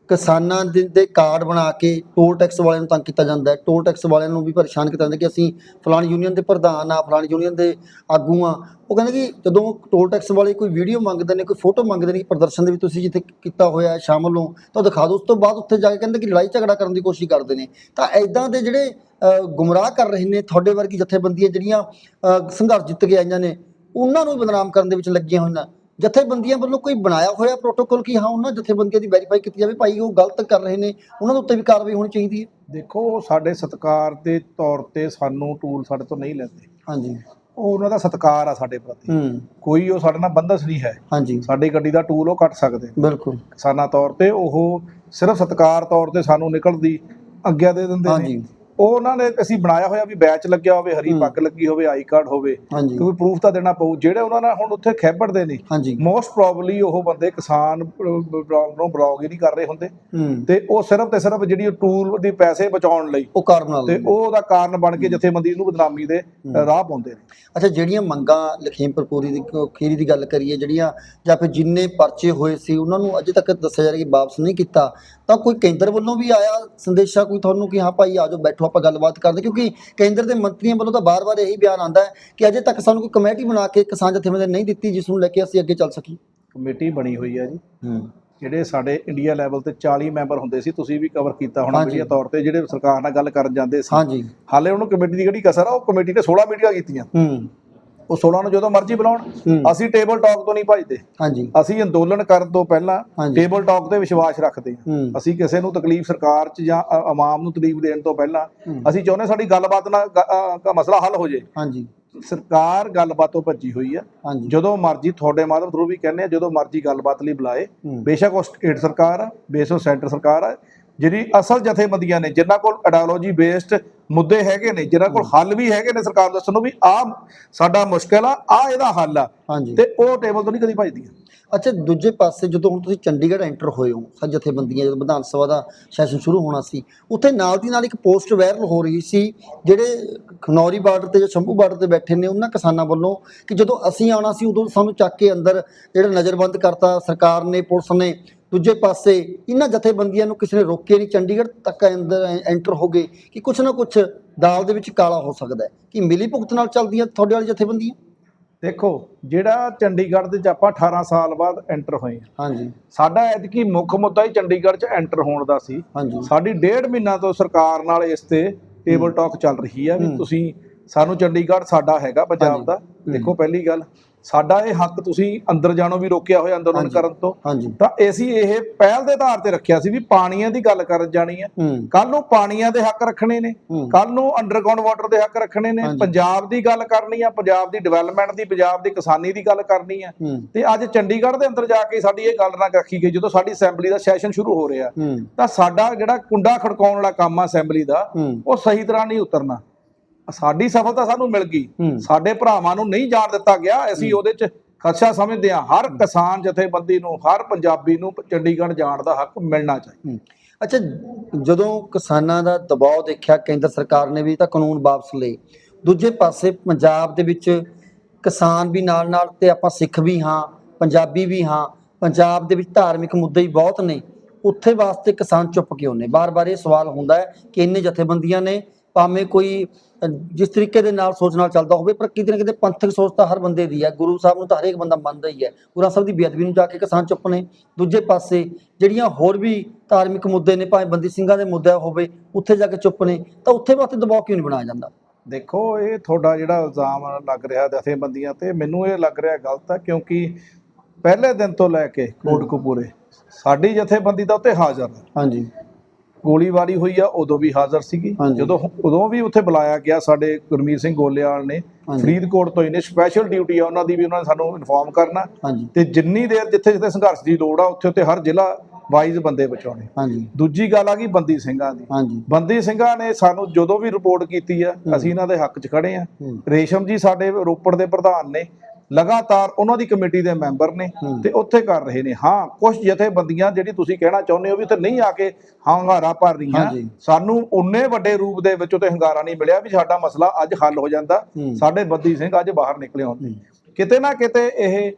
ਕਿਸਾਨਾਂ ਦੇ ਦੇ ਕਾਰਡ ਬਣਾ ਕੇ ਟੋਲ ਟੈਕਸ ਵਾਲਿਆਂ ਨੂੰ ਤੰਗ ਕੀਤਾ ਜਾਂਦਾ ਹੈ। ਟੋਲ ਟੈਕਸ ਵਾਲਿਆਂ ਨੂੰ ਵੀ ਪਰੇਸ਼ਾਨ ਕੀਤਾ ਜਾਂਦਾ ਕਿ ਅਸੀਂ ਫਲਾਣੀ ਯੂਨੀਅਨ ਦੇ ਪ੍ਰਧਾਨ ਆ, ਫਲਾਣੀ ਯੂਨੀਅਨ ਦੇ ਆਗੂ ਆ। ਉਹ ਕਹਿੰਦੇ ਕਿ ਜਦੋਂ ਟੋਲ ਟੈਕਸ ਵਾਲੇ ਕੋਈ ਵੀਡੀਓ ਮੰਗਦੇ ਨੇ, ਕੋਈ ਫੋਟੋ ਮੰਗਦੇ ਨੇ ਕਿ ਪ੍ਰਦਰਸ਼ਨ ਦੇ ਵਿੱਚ ਤੁਸੀਂ ਜਿੱਥੇ ਕੀਤਾ ਹੋਇਆ ਹੈ, ਸ਼ਾਮਲ ਹੋ, ਤਾਂ ਉਹ ਦਿਖਾ ਦਿਓ। ਉਸ ਤੋਂ ਬਾਅਦ ਉੱਥੇ ਜਾ ਕੇ ਕਹਿੰਦੇ ਕਿ ਲੜਾਈ ਝਗੜਾ ਕਰਨ ਦੀ ਕੋਸ਼ਿਸ਼ ਕਰਦੇ ਨੇ। ਤਾਂ ਐਦਾਂ ਦੇ ਜਿਹੜੇ ਗੁੰਮਰਾਹ ਕਰ ਰਹੇ ਨੇ, ਤੁਹਾਡੇ ਵਰਗੀ ਜਥੇਬੰਦੀਆਂ ਜਿਹੜੀਆਂ ਸੰਘਰਸ਼ ਜਿੱਤ ਕੇ ਆਈਆਂ ਨੇ, ਉਹਨਾਂ ਨੂੰ ਬਦਨਾਮ ਕਰਨ ਦੇ ਵਿੱਚ ਲੱਗੀਆਂ ਹੋਈਆਂ ਜਥੇਬੰਦੀਆਂ ਵੱਲੋਂ ਕੋਈ ਬਣਾਇਆ ਹੋਇਆ ਪ੍ਰੋਟੋਕਾਲ ਕਿ ਹਾਂ ਉਹਨਾਂ ਜਥੇਬੰਦੀਆਂ ਦੀ ਵੈਰੀਫਾਈ ਕੀਤੀ ਜਾਵੇ ਭਾਈ ਉਹ ਗਲਤ ਕਰ ਰਹੇ ਨੇ ਉਹਨਾਂ ਦੇ ਉੱਤੇ ਵੀ ਕਾਰਵਾਈ ਹੋਣੀ ਚਾਹੀਦੀ ਹੈ? ਦੇਖੋ ਸਾਡੇ ਸਤਕਾਰ ਦੇ ਤੌਰ ਤੇ ਸਾਨੂੰ ਟੂਲ ਸਾਡੇ ਤੋਂ ਨਹੀਂ ਲੈਂਦੇ। ਹਾਂਜੀ। ਉਹ ਉਹਨਾਂ ਦਾ ਸਤਕਾਰ ਆ ਸਾਡੇ ਪ੍ਰਤੀ। ਹੂੰ। ਕੋਈ ਉਹ ਸਾਡੇ ਨਾਲ ਬੰਧਸ ਨਹੀਂ ਹੈ। ਹਾਂਜੀ। ਸਾਡੀ ਗੱਡੀ ਦਾ ਟੂਲ ਉਹ ਕੱਟ ਸਕਦੇ। ਬਿਲਕੁਲ। ਕਿਸਾਨਾਂ ਤੌਰ ਤੇ ਉਹ ਸਿਰਫ ਸਤਕਾਰ ਤੌਰ ਤੇ ਸਾਨੂੰ ਨਿਕਲਣ ਦੀ ਆਗਿਆ ਦੇ ਦਿੰਦੇ ਨੇ। ਹਾਂਜੀ। ਉਹ ਉਹਨਾਂ ਨੇ ਅਸੀਂ ਬਣਾਇਆ ਹੋਇਆ ਵੀ ਬੈਚ ਲੱਗਿਆ ਹੋਵੇ ਹਰੀ। ਪੱਗ ਲੱਗੀ ਹੋਵੇ ਆਈ ਕਾਰਡ ਹੋਵੇ ਕੋਈ ਪ੍ਰੂਫ ਤਾਂ ਦੇਣਾ ਪਊ। ਜਿਹੜੇ ਉਹਨਾਂ ਨਾਲ ਹੁਣ ਉੱਥੇ ਖੈਬੜਦੇ ਨੇ ਮੋਸਟ ਪ੍ਰੋਬਬਲੀ ਉਹ ਬੰਦੇ ਕਿਸਾਨ ਬਲੌਗ ਨੂੰ ਬਲੌਗ ਹੀ ਨਹੀਂ ਕਰ ਰਹੇ ਹੁੰਦੇ। ਤੇ ਉਹ ਸਿਰਫ ਤੇ ਸਿਰਫ ਜਿਹੜੀ ਟੂਲ ਦੀ ਪੈਸੇ ਬਚਾਉਣ ਲਈ। ਉਹ ਕਾਰ ਬਣਾ ਤੇ। ਉਹ ਉਹਦਾ ਕਾਰਨ ਬਣ ਕੇ ਜਥੇਬੰਦੀ ਨੂੰ ਬਦਨਾਮੀ ਦੇ ਰਾਹ ਪਾਉਂਦੇ ਨੇ। ਅੱਛਾ ਜਿਹੜੀਆਂ ਮੰਗਾਂ ਲਖੀਮਪੁਰ ਪੂਰੀ ਦੀ ਖੀਰੀ ਦੀ ਗੱਲ ਕਰੀਏ ਜਿਹੜੀਆਂ ਜਾਂ ਫਿਰ ਜਿੰਨੇ ਪਰਚੇ ਹੋਏ ਸੀ ਉਹਨਾਂ ਨੂੰ ਅਜੇ ਤੱਕ ਦੱਸਿਆ ਜਾ ਰਿਹਾ ਕਿ ਵਾਪਸ ਨਹੀਂ ਕੀਤਾ ਤਾਂ ਕੋਈ ਕੇਂਦਰ ਵੱਲੋਂ ਵੀ ਆਇਆ ਸੰਦੇਸ਼ਾ ਕੋਈ ਤੁਹਾਨੂੰ ਕਿ ਹਾਂ ਭਾਈ ਆਜੋ ਬੈਠੋ ਆਪਾਂ ਗੱਲਬਾਤ ਕਰਦੇ ਕਿਉਂਕਿ ਕੇਂਦਰ ਦੇ ਮੰਤਰੀਆਂ ਵੱਲੋਂ ਤਾਂ ਬਾਰ-ਬਾਰ ਇਹੀ ਬਿਆਨ ਆਉਂਦਾ ਹੈ ਕਿ ਅਜੇ ਤੱਕ ਸਾਨੂੰ ਕੋਈ ਕਮੇਟੀ ਬਣਾ ਕੇ ਕਿਸਾਨ ਜਥੇਬੰਦੀ ਨਹੀਂ ਦਿੱਤੀ ਜਿਸ ਨੂੰ ਲੈ ਕੇ ਅਸੀਂ ਅੱਗੇ ਚੱਲ ਸਕੀਏ। ਕਮੇਟੀ ਬਣੀ ਹੋਈ ਹੈ ਜੀ। ਹੂੰ। ਜਿਹੜੇ ਸਾਡੇ ਇੰਡੀਆ ਲੈਵਲ ਤੇ 40 ਮੈਂਬਰ ਹੁੰਦੇ ਸੀ ਤੁਸੀਂ ਵੀ ਕਵਰ ਕੀਤਾ ਹੋਣਾ। ਮੀਡੀਆ ਤੌਰ ਤੇ ਜਿਹੜੇ ਸਰਕਾਰ ਨਾਲ ਗੱਲ ਕਰਨ ਜਾਂਦੇ ਸੀ। ਹਾਂਜੀ। ਹਾਲੇ ਉਹਨੂੰ ਕਮੇਟੀ ਦੀ ਕਿਹੜੀ ਕਸਰ ਆ? ਉਹ ਕਮੇਟੀ ਤੇ 16 ਮੀਟਿੰਗਾਂ ਕੀਤੀਆਂ। ਹੂੰ। ਉਹ 16 ਨੂੰ ਜਦੋਂ ਮਰਜ਼ੀ ਬੁਲਾਉਣ। ਅਸੀਂ ਟੇਬਲ ਟਾਕ ਤੋਂ ਨਹੀਂ ਭੱਜਦੇ। ਹਾਂਜੀ। ਅਸੀਂ ਅੰਦੋਲਨ ਕਰਨ ਤੋਂ ਪਹਿਲਾਂ। ਟੇਬਲ ਟਾਕ ਤੇ ਵਿਸ਼ਵਾਸ ਰੱਖਦੇ ਹਾਂ। ਅਸੀਂ ਕਿਸੇ ਨੂੰ ਤਕਲੀਫ ਸਰਕਾਰ 'ਚ ਜਾਂ ਆਵਾਮ ਨੂੰ ਤਕਲੀਫ ਦੇਣ ਤੋਂ ਪਹਿਲਾਂ। ਅਸੀਂ ਚਾਹੁੰਦੇ ਸਾਡੀ ਗੱਲਬਾਤ ਨਾਲ ਮਸਲਾ ਹੱਲ ਹੋ ਜੇ। ਹਾਂਜੀ। ਸਰਕਾਰ ਗੱਲਬਾਤ ਤੋਂ ਭੱਜੀ ਹੋਈ ਆ। ਜਦੋਂ ਮਰਜ਼ੀ ਤੁਹਾਡੇ ਮਾਧਵ ਥਰੂ ਵੀ ਕਹਿੰਦੇ ਆ ਜਦੋਂ ਮਰਜ਼ੀ ਗੱਲਬਾਤ ਲਈ ਬੁਲਾਏ। ਬੇਸ਼ੱਕ ਉਹ ਸਟੇਟ ਸਰਕਾਰ ਆ ਬੇਸ਼ੱਕ ਸੈਂਟਰ ਸਰਕਾਰ ਆ। ਜਿਹੜੀ ਅਸਲ ਜਥੇਬੰਦੀਆਂ ਨੇ ਜਿਨ੍ਹਾਂ ਕੋਲ ਆਈਡੀਓਲੋਜੀ ਬੇਸਡ ਮੁੱਦੇ ਹੈਗੇ ਨੇ ਜਿਨ੍ਹਾਂ ਕੋਲ ਹੱਲ ਵੀ ਹੈਗੇ ਨੇ ਸਰਕਾਰ ਦੱਸਣ ਨੂੰ ਵੀ ਆ ਸਾਡਾ ਮੁਸ਼ਕਲ ਆ ਆ ਇਹਦਾ ਹੱਲ ਆ। ਤੇ ਉਹ ਟੇਬਲ ਤੋਂ ਨਹੀਂ ਕਦੀ ਭੱਜਦੀਆਂ। ਅੱਛਾ ਦੂਜੇ ਪਾਸੇ ਜਦੋਂ ਹੁਣ ਤੁਸੀਂ ਚੰਡੀਗੜ੍ਹ ਐਂਟਰ ਹੋਏ ਹੋ ਸਭ ਜਥੇਬੰਦੀਆਂ ਜਦੋਂ ਵਿਧਾਨ ਸਭਾ ਦਾ ਸੈਸ਼ਨ ਸ਼ੁਰੂ ਹੋਣਾ ਸੀ ਉੱਥੇ ਨਾਲ ਦੀ ਨਾਲ ਇੱਕ ਪੋਸਟ ਵਾਇਰਲ ਹੋ ਰਹੀ ਸੀ ਜਿਹੜੇ ਖਨੌਰੀ ਬਾਰਡਰ ਤੇ ਜਾਂ ਸ਼ੰਭੂ ਬਾਰਡਰ ਤੇ ਬੈਠੇ ਨੇ ਉਹਨਾਂ ਕਿਸਾਨਾਂ ਵੱਲੋਂ ਕਿ ਜਦੋਂ ਅਸੀਂ ਆਉਣਾ ਸੀ ਉਦੋਂ ਸਾਨੂੰ ਚੱਕ ਕੇ ਅੰਦਰ ਜਿਹੜਾ ਨਜ਼ਰਬੰਦ ਕਰਤਾ ਸਰਕਾਰ ਨੇ ਪੁਲਿਸ ਨੇ ਦੂਜੇ ਪਾਸੇ ਇਹਨਾਂ ਜਥੇਬੰਦੀਆਂ ਨੂੰ ਕਿਸੇ ਨੇ ਰੋਕਿਆ ਨਹੀਂ। ਚੰਡੀਗੜ੍ਹ ਤੱਕ ਅੰਦਰ ਐਂਟਰ ਹੋ ਗਏ ਕਿ ਕੁਛ ਨਾ ਕੁਛ ਦਾਲ ਦੇ ਵਿੱਚ ਕਾਲਾ ਹੋ ਸਕਦਾ ਹੈ। ਕਿ ਮਿਲੀ ਭੁਗਤ ਨਾਲ ਚੱਲਦੀਆਂ ਤੁਹਾਡੇ ਵਾਲੀ ਜਥੇਬੰਦੀਆਂ? ਦੇਖੋ ਜਿਹੜਾ ਚੰਡੀਗੜ੍ਹ ਦੇ ਚ ਆਪਾਂ 18 ਸਾਲ ਬਾਅਦ ਐਂਟਰ ਹੋਏ ਆ ਹਾਂਜੀ। ਸਾਡਾ ਐਤਕੀ ਮੁੱਖ ਮੁੱਦਾ ਹੀ ਚੰਡੀਗੜ੍ਹ 'ਚ ਐਂਟਰ ਹੋਣ ਦਾ ਸੀ। ਹਾਂਜੀ। ਸਾਡੀ ਡੇਢ ਮਹੀਨਾ ਤੋਂ ਸਰਕਾਰ ਨਾਲ ਇਸ ਤੇ ਟੇਬਲ ਟਾਕ ਚੱਲ ਰਹੀ ਹੈ ਵੀ ਹੂੰ। ਤੁਸੀਂ ਸਾਨੂੰ ਚੰਡੀਗੜ੍ਹ ਸਾਡਾ ਹੈਗਾ ਪੰਜਾਬ। ਦਾ। ਹੂੰ। ਦੇਖੋ ਪਹਿਲੀ ਗੱਲ ਸਾਡਾ ਇਹ ਹੱਕ ਤੁਸੀਂ ਅੰਦਰ ਜਾਣੋਂ ਵੀ ਰੋਕਿਆ ਹੋਇਆ ਅੰਦੋਲਨ। ਕਰਨ ਤੋਂ। ਤਾਂ ਅਸੀਂ ਇਹ ਪਹਿਲ ਦੇ ਆਧਾਰ ਤੇ ਰੱਖਿਆ ਸੀ ਵੀ ਪਾਣੀਆਂ ਦੀ ਗੱਲ ਕਰਨ ਜਾਣੀ ਹੈ। ਹੂੰ। ਕੱਲ ਨੂੰ ਪਾਣੀਆਂ ਦੇ ਹੱਕ ਰੱਖਣੇ ਨੇ। ਕੱਲ ਨੂੰ ਅੰਡਰਗਰਾਉਂਡ ਵਾਟਰ ਦੇ ਹੱਕ ਰੱਖਣੇ ਨੇ। ਪੰਜਾਬ ਦੀ ਗੱਲ ਕਰਨੀ ਆ ਪੰਜਾਬ ਦੀ ਡਿਵੈਲਪਮੈਂਟ ਦੀ ਪੰਜਾਬ ਦੀ ਕਿਸਾਨੀ ਦੀ ਗੱਲ ਕਰਨੀ ਆ। ਹੂੰ। ਤੇ ਅੱਜ ਚੰਡੀਗੜ੍ਹ ਦੇ ਅੰਦਰ ਜਾ ਕੇ ਸਾਡੀ ਇਹ ਗੱਲ ਨਾ ਰੱਖੀ ਗਈ ਜਦੋਂ ਸਾਡੀ ਅਸੈਂਬਲੀ ਦਾ ਸੈਸ਼ਨ ਸ਼ੁਰੂ ਹੋ ਰਿਹਾ। ਤਾਂ ਸਾਡਾ ਜਿਹੜਾ ਕੁੰਡਾ ਖੜਕਾਉਣ ਵਾਲਾ ਕੰਮ ਆ ਅਸੈਂਬਲੀ ਦਾ ਉਹ ਸਹੀ ਤਰ੍ਹਾਂ ਨਹੀਂ ਉਤਰਨਾ। ਸਾਡੀ ਸਫਲਤਾ ਸਾਨੂੰ ਮਿਲ ਗਈ। ਸਾਡੇ ਭਰਾਵਾਂ ਨੂੰ ਨਹੀਂ ਜਾਣ ਦਿੱਤਾ ਗਿਆ। ਅਸੀਂ ਉਹਦੇ 'ਚ ਖਦਸ਼ਾ ਸਮਝਦੇ ਹਾਂ। ਹਰ ਕਿਸਾਨ ਜਥੇਬੰਦੀ ਨੂੰ ਹਰ ਪੰਜਾਬੀ ਨੂੰ ਚੰਡੀਗੜ੍ਹ ਜਾਣ ਦਾ ਹੱਕ ਮਿਲਣਾ ਚਾਹੀਦਾ। ਅੱਛਾ ਜਦੋਂ ਕਿਸਾਨਾਂ ਦਾ ਦਬਾਅ ਦੇਖਿਆ ਕੇਂਦਰ ਸਰਕਾਰ ਨੇ ਵੀ ਤਾਂ ਕਾਨੂੰਨ ਵਾਪਸ ਲਏ। ਦੂਜੇ ਪਾਸੇ ਪੰਜਾਬ ਦੇ ਵਿੱਚ ਕਿਸਾਨ ਵੀ ਨਾਲ ਨਾਲ ਤੇ ਆਪਾਂ ਸਿੱਖ ਵੀ ਹਾਂ ਪੰਜਾਬੀ ਵੀ ਹਾਂ ਪੰਜਾਬ ਦੇ ਵਿੱਚ ਧਾਰਮਿਕ ਮੁੱਦੇ ਹੀ ਬਹੁਤ ਨੇ। ਉੱਥੇ ਵਾਸਤੇ ਕਿਸਾਨ ਚੁੱਪ ਕਿਉਂ ਨੇ? ਬਾਰ-ਬਾਰ ਇਹ ਸਵਾਲ ਹੁੰਦਾ ਹੈ ਕਿ ਇੰਨੇ ਜਥੇਬੰਦੀਆਂ ਨੇ ਭਾਵੇਂ ਕੋਈ ਜਿਸ ਤਰੀਕੇ ਦੇ ਨਾਲ ਸੋਚ ਨਾਲ ਚੱਲਦਾ ਹੋਵੇ ਪਰ ਕਿਤੇ ਨਾ ਕਿਤੇ ਪੰਥਕ ਸੋਚ ਤਾਂ ਹਰ ਬੰਦੇ ਦੀ ਹੈ। ਗੁਰੂ ਸਾਹਿਬ ਨੂੰ ਤਾਂ ਹਰੇਕ ਬੰਦਾ ਮੰਨਦਾ ਹੀ ਹੈ। ਗੁਰੂ ਸਾਹਿਬ ਦੀ ਬੇਅਦਬੀ ਨੂੰ ਜਾ ਕੇ ਕਿਸਾਨ ਚੁੱਪ ਨੇ। ਦੂਜੇ ਪਾਸੇ ਜਿਹੜੀਆਂ ਹੋਰ ਵੀ ਧਾਰਮਿਕ ਮੁੱਦੇ ਨੇ ਭਾਵੇਂ ਬੰਦੀ ਸਿੰਘਾਂ ਦੇ ਮੁੱਦਾ ਹੋਵੇ ਉੱਥੇ ਜਾ ਕੇ ਚੁੱਪ ਨੇ ਤਾਂ ਉੱਥੇ ਵਾਸਤੇ ਦਬਾਅ ਕਿਉਂ ਨਹੀਂ ਬਣਾਇਆ ਜਾਂਦਾ? ਦੇਖੋ ਇਹ ਤੁਹਾਡਾ ਜਿਹੜਾ ਇਲਜ਼ਾਮ ਲੱਗ ਰਿਹਾ ਜਥੇਬੰਦੀਆਂ ਤੇ ਮੈਨੂੰ ਇਹ ਲੱਗ ਰਿਹਾ ਗਲਤ ਹੈ ਕਿਉਂਕਿ ਪਹਿਲੇ ਦਿਨ ਤੋਂ ਲੈ ਕੇ ਕੋਟਕਪੂਰੇ ਸਾਡੀ ਜਥੇਬੰਦੀ ਦਾ ਉੱਤੇ ਹਾਜ਼ਰ। ਹਾਂਜੀ। ਗੋਲੀਬਾਰੀ ਹੋਈ ਆ ਉਦੋਂ ਵੀ ਹਾਜ਼ਰ ਸੀਗੀ। ਜਦੋਂ ਉਦੋਂ ਵੀ ਉੱਥੇ ਬੁਲਾਇਆ ਗਿਆ ਸਾਡੇ ਗੁਰਮੀਤ ਸਿੰਘ ਗੋਲੇਵਾਲ ਨੇ। ਫਰੀਦਕੋਟ ਤੋਂ ਇਹਨੇ ਸਪੈਸ਼ਲ ਡਿਊਟੀ ਆ ਉਹਨਾਂ ਦੀ ਵੀ ਉਹਨਾਂ ਨੇ ਸਾਨੂੰ ਇਨਫੋਰਮ ਕਰਨਾ। ਤੇ ਜਿੰਨੀ ਦੇਰ ਜਿੱਥੇ ਜਿੱਥੇ ਸੰਘਰਸ਼ ਦੀ ਲੋੜ ਆ ਉੱਥੇ ਉੱਥੇ ਹਰ ਜ਼ਿਲ੍ਹਾ ਵਾਈਜ਼ ਬੰਦੇ ਬਚਾਉਣੇ। ਹਾਂਜੀ। ਦੂਜੀ ਗੱਲ ਆ ਗਈ ਬੰਦੀ ਸਿੰਘਾਂ ਦੀ। ਹਾਂਜੀ। ਬੰਦੀ ਸਿੰਘਾਂ ਨੇ ਸਾਨੂੰ ਜਦੋਂ ਵੀ ਰਿਪੋਰਟ ਕੀਤੀ ਆ ਅਸੀਂ ਇਹਨਾਂ ਦੇ ਹੱਕ 'ਚ ਖੜੇ ਆ। ਹੂੰ। ਰੇਸ਼ਮ ਜੀ ਸਾਡੇ ਰੋਪੜ ਦੇ ਪ੍ਰਧਾਨ ਨੇ। ਲਗਾਤਾਰ ਉਹਨਾਂ ਦੀ ਕਮੇਟੀ ਦੇ ਮੈਂਬਰ ਨੇ। ਤੇ ਉੱਥੇ ਕਰ ਰਹੇ ਨੇ ਹਾਂ ਕੁਝ ਜਥੇਬੰਦੀਆਂ ਜਿਹੜੀ ਤੁਸੀਂ ਕਹਿਣਾ ਚਾਹੁੰਦੇ ਹੋ ਵੀ ਉੱਥੇ ਨਹੀਂ ਆ ਕੇ ਹੰਗਾਰਾ ਭਰ ਰਹੀਆਂ। ਸਾਨੂੰ ਉਨੇ ਵੱਡੇ ਰੂਪ ਦੇ ਵਿੱਚ ਉੱਥੇ ਹੰਗਾਰਾ ਨਹੀਂ ਮਿਲਿਆ ਵੀ ਸਾਡਾ ਮਸਲਾ ਅੱਜ ਹੱਲ ਹੋ ਜਾਂਦਾ। ਸਾਡੇ ਬੰਦੀ ਸਿੰਘ ਅੱਜ ਬਾਹਰ ਨਿਕਲੇ ਹੁੰਦੇ ਕਿਤੇ ਨਾ ਕਿਤੇ ਇਹ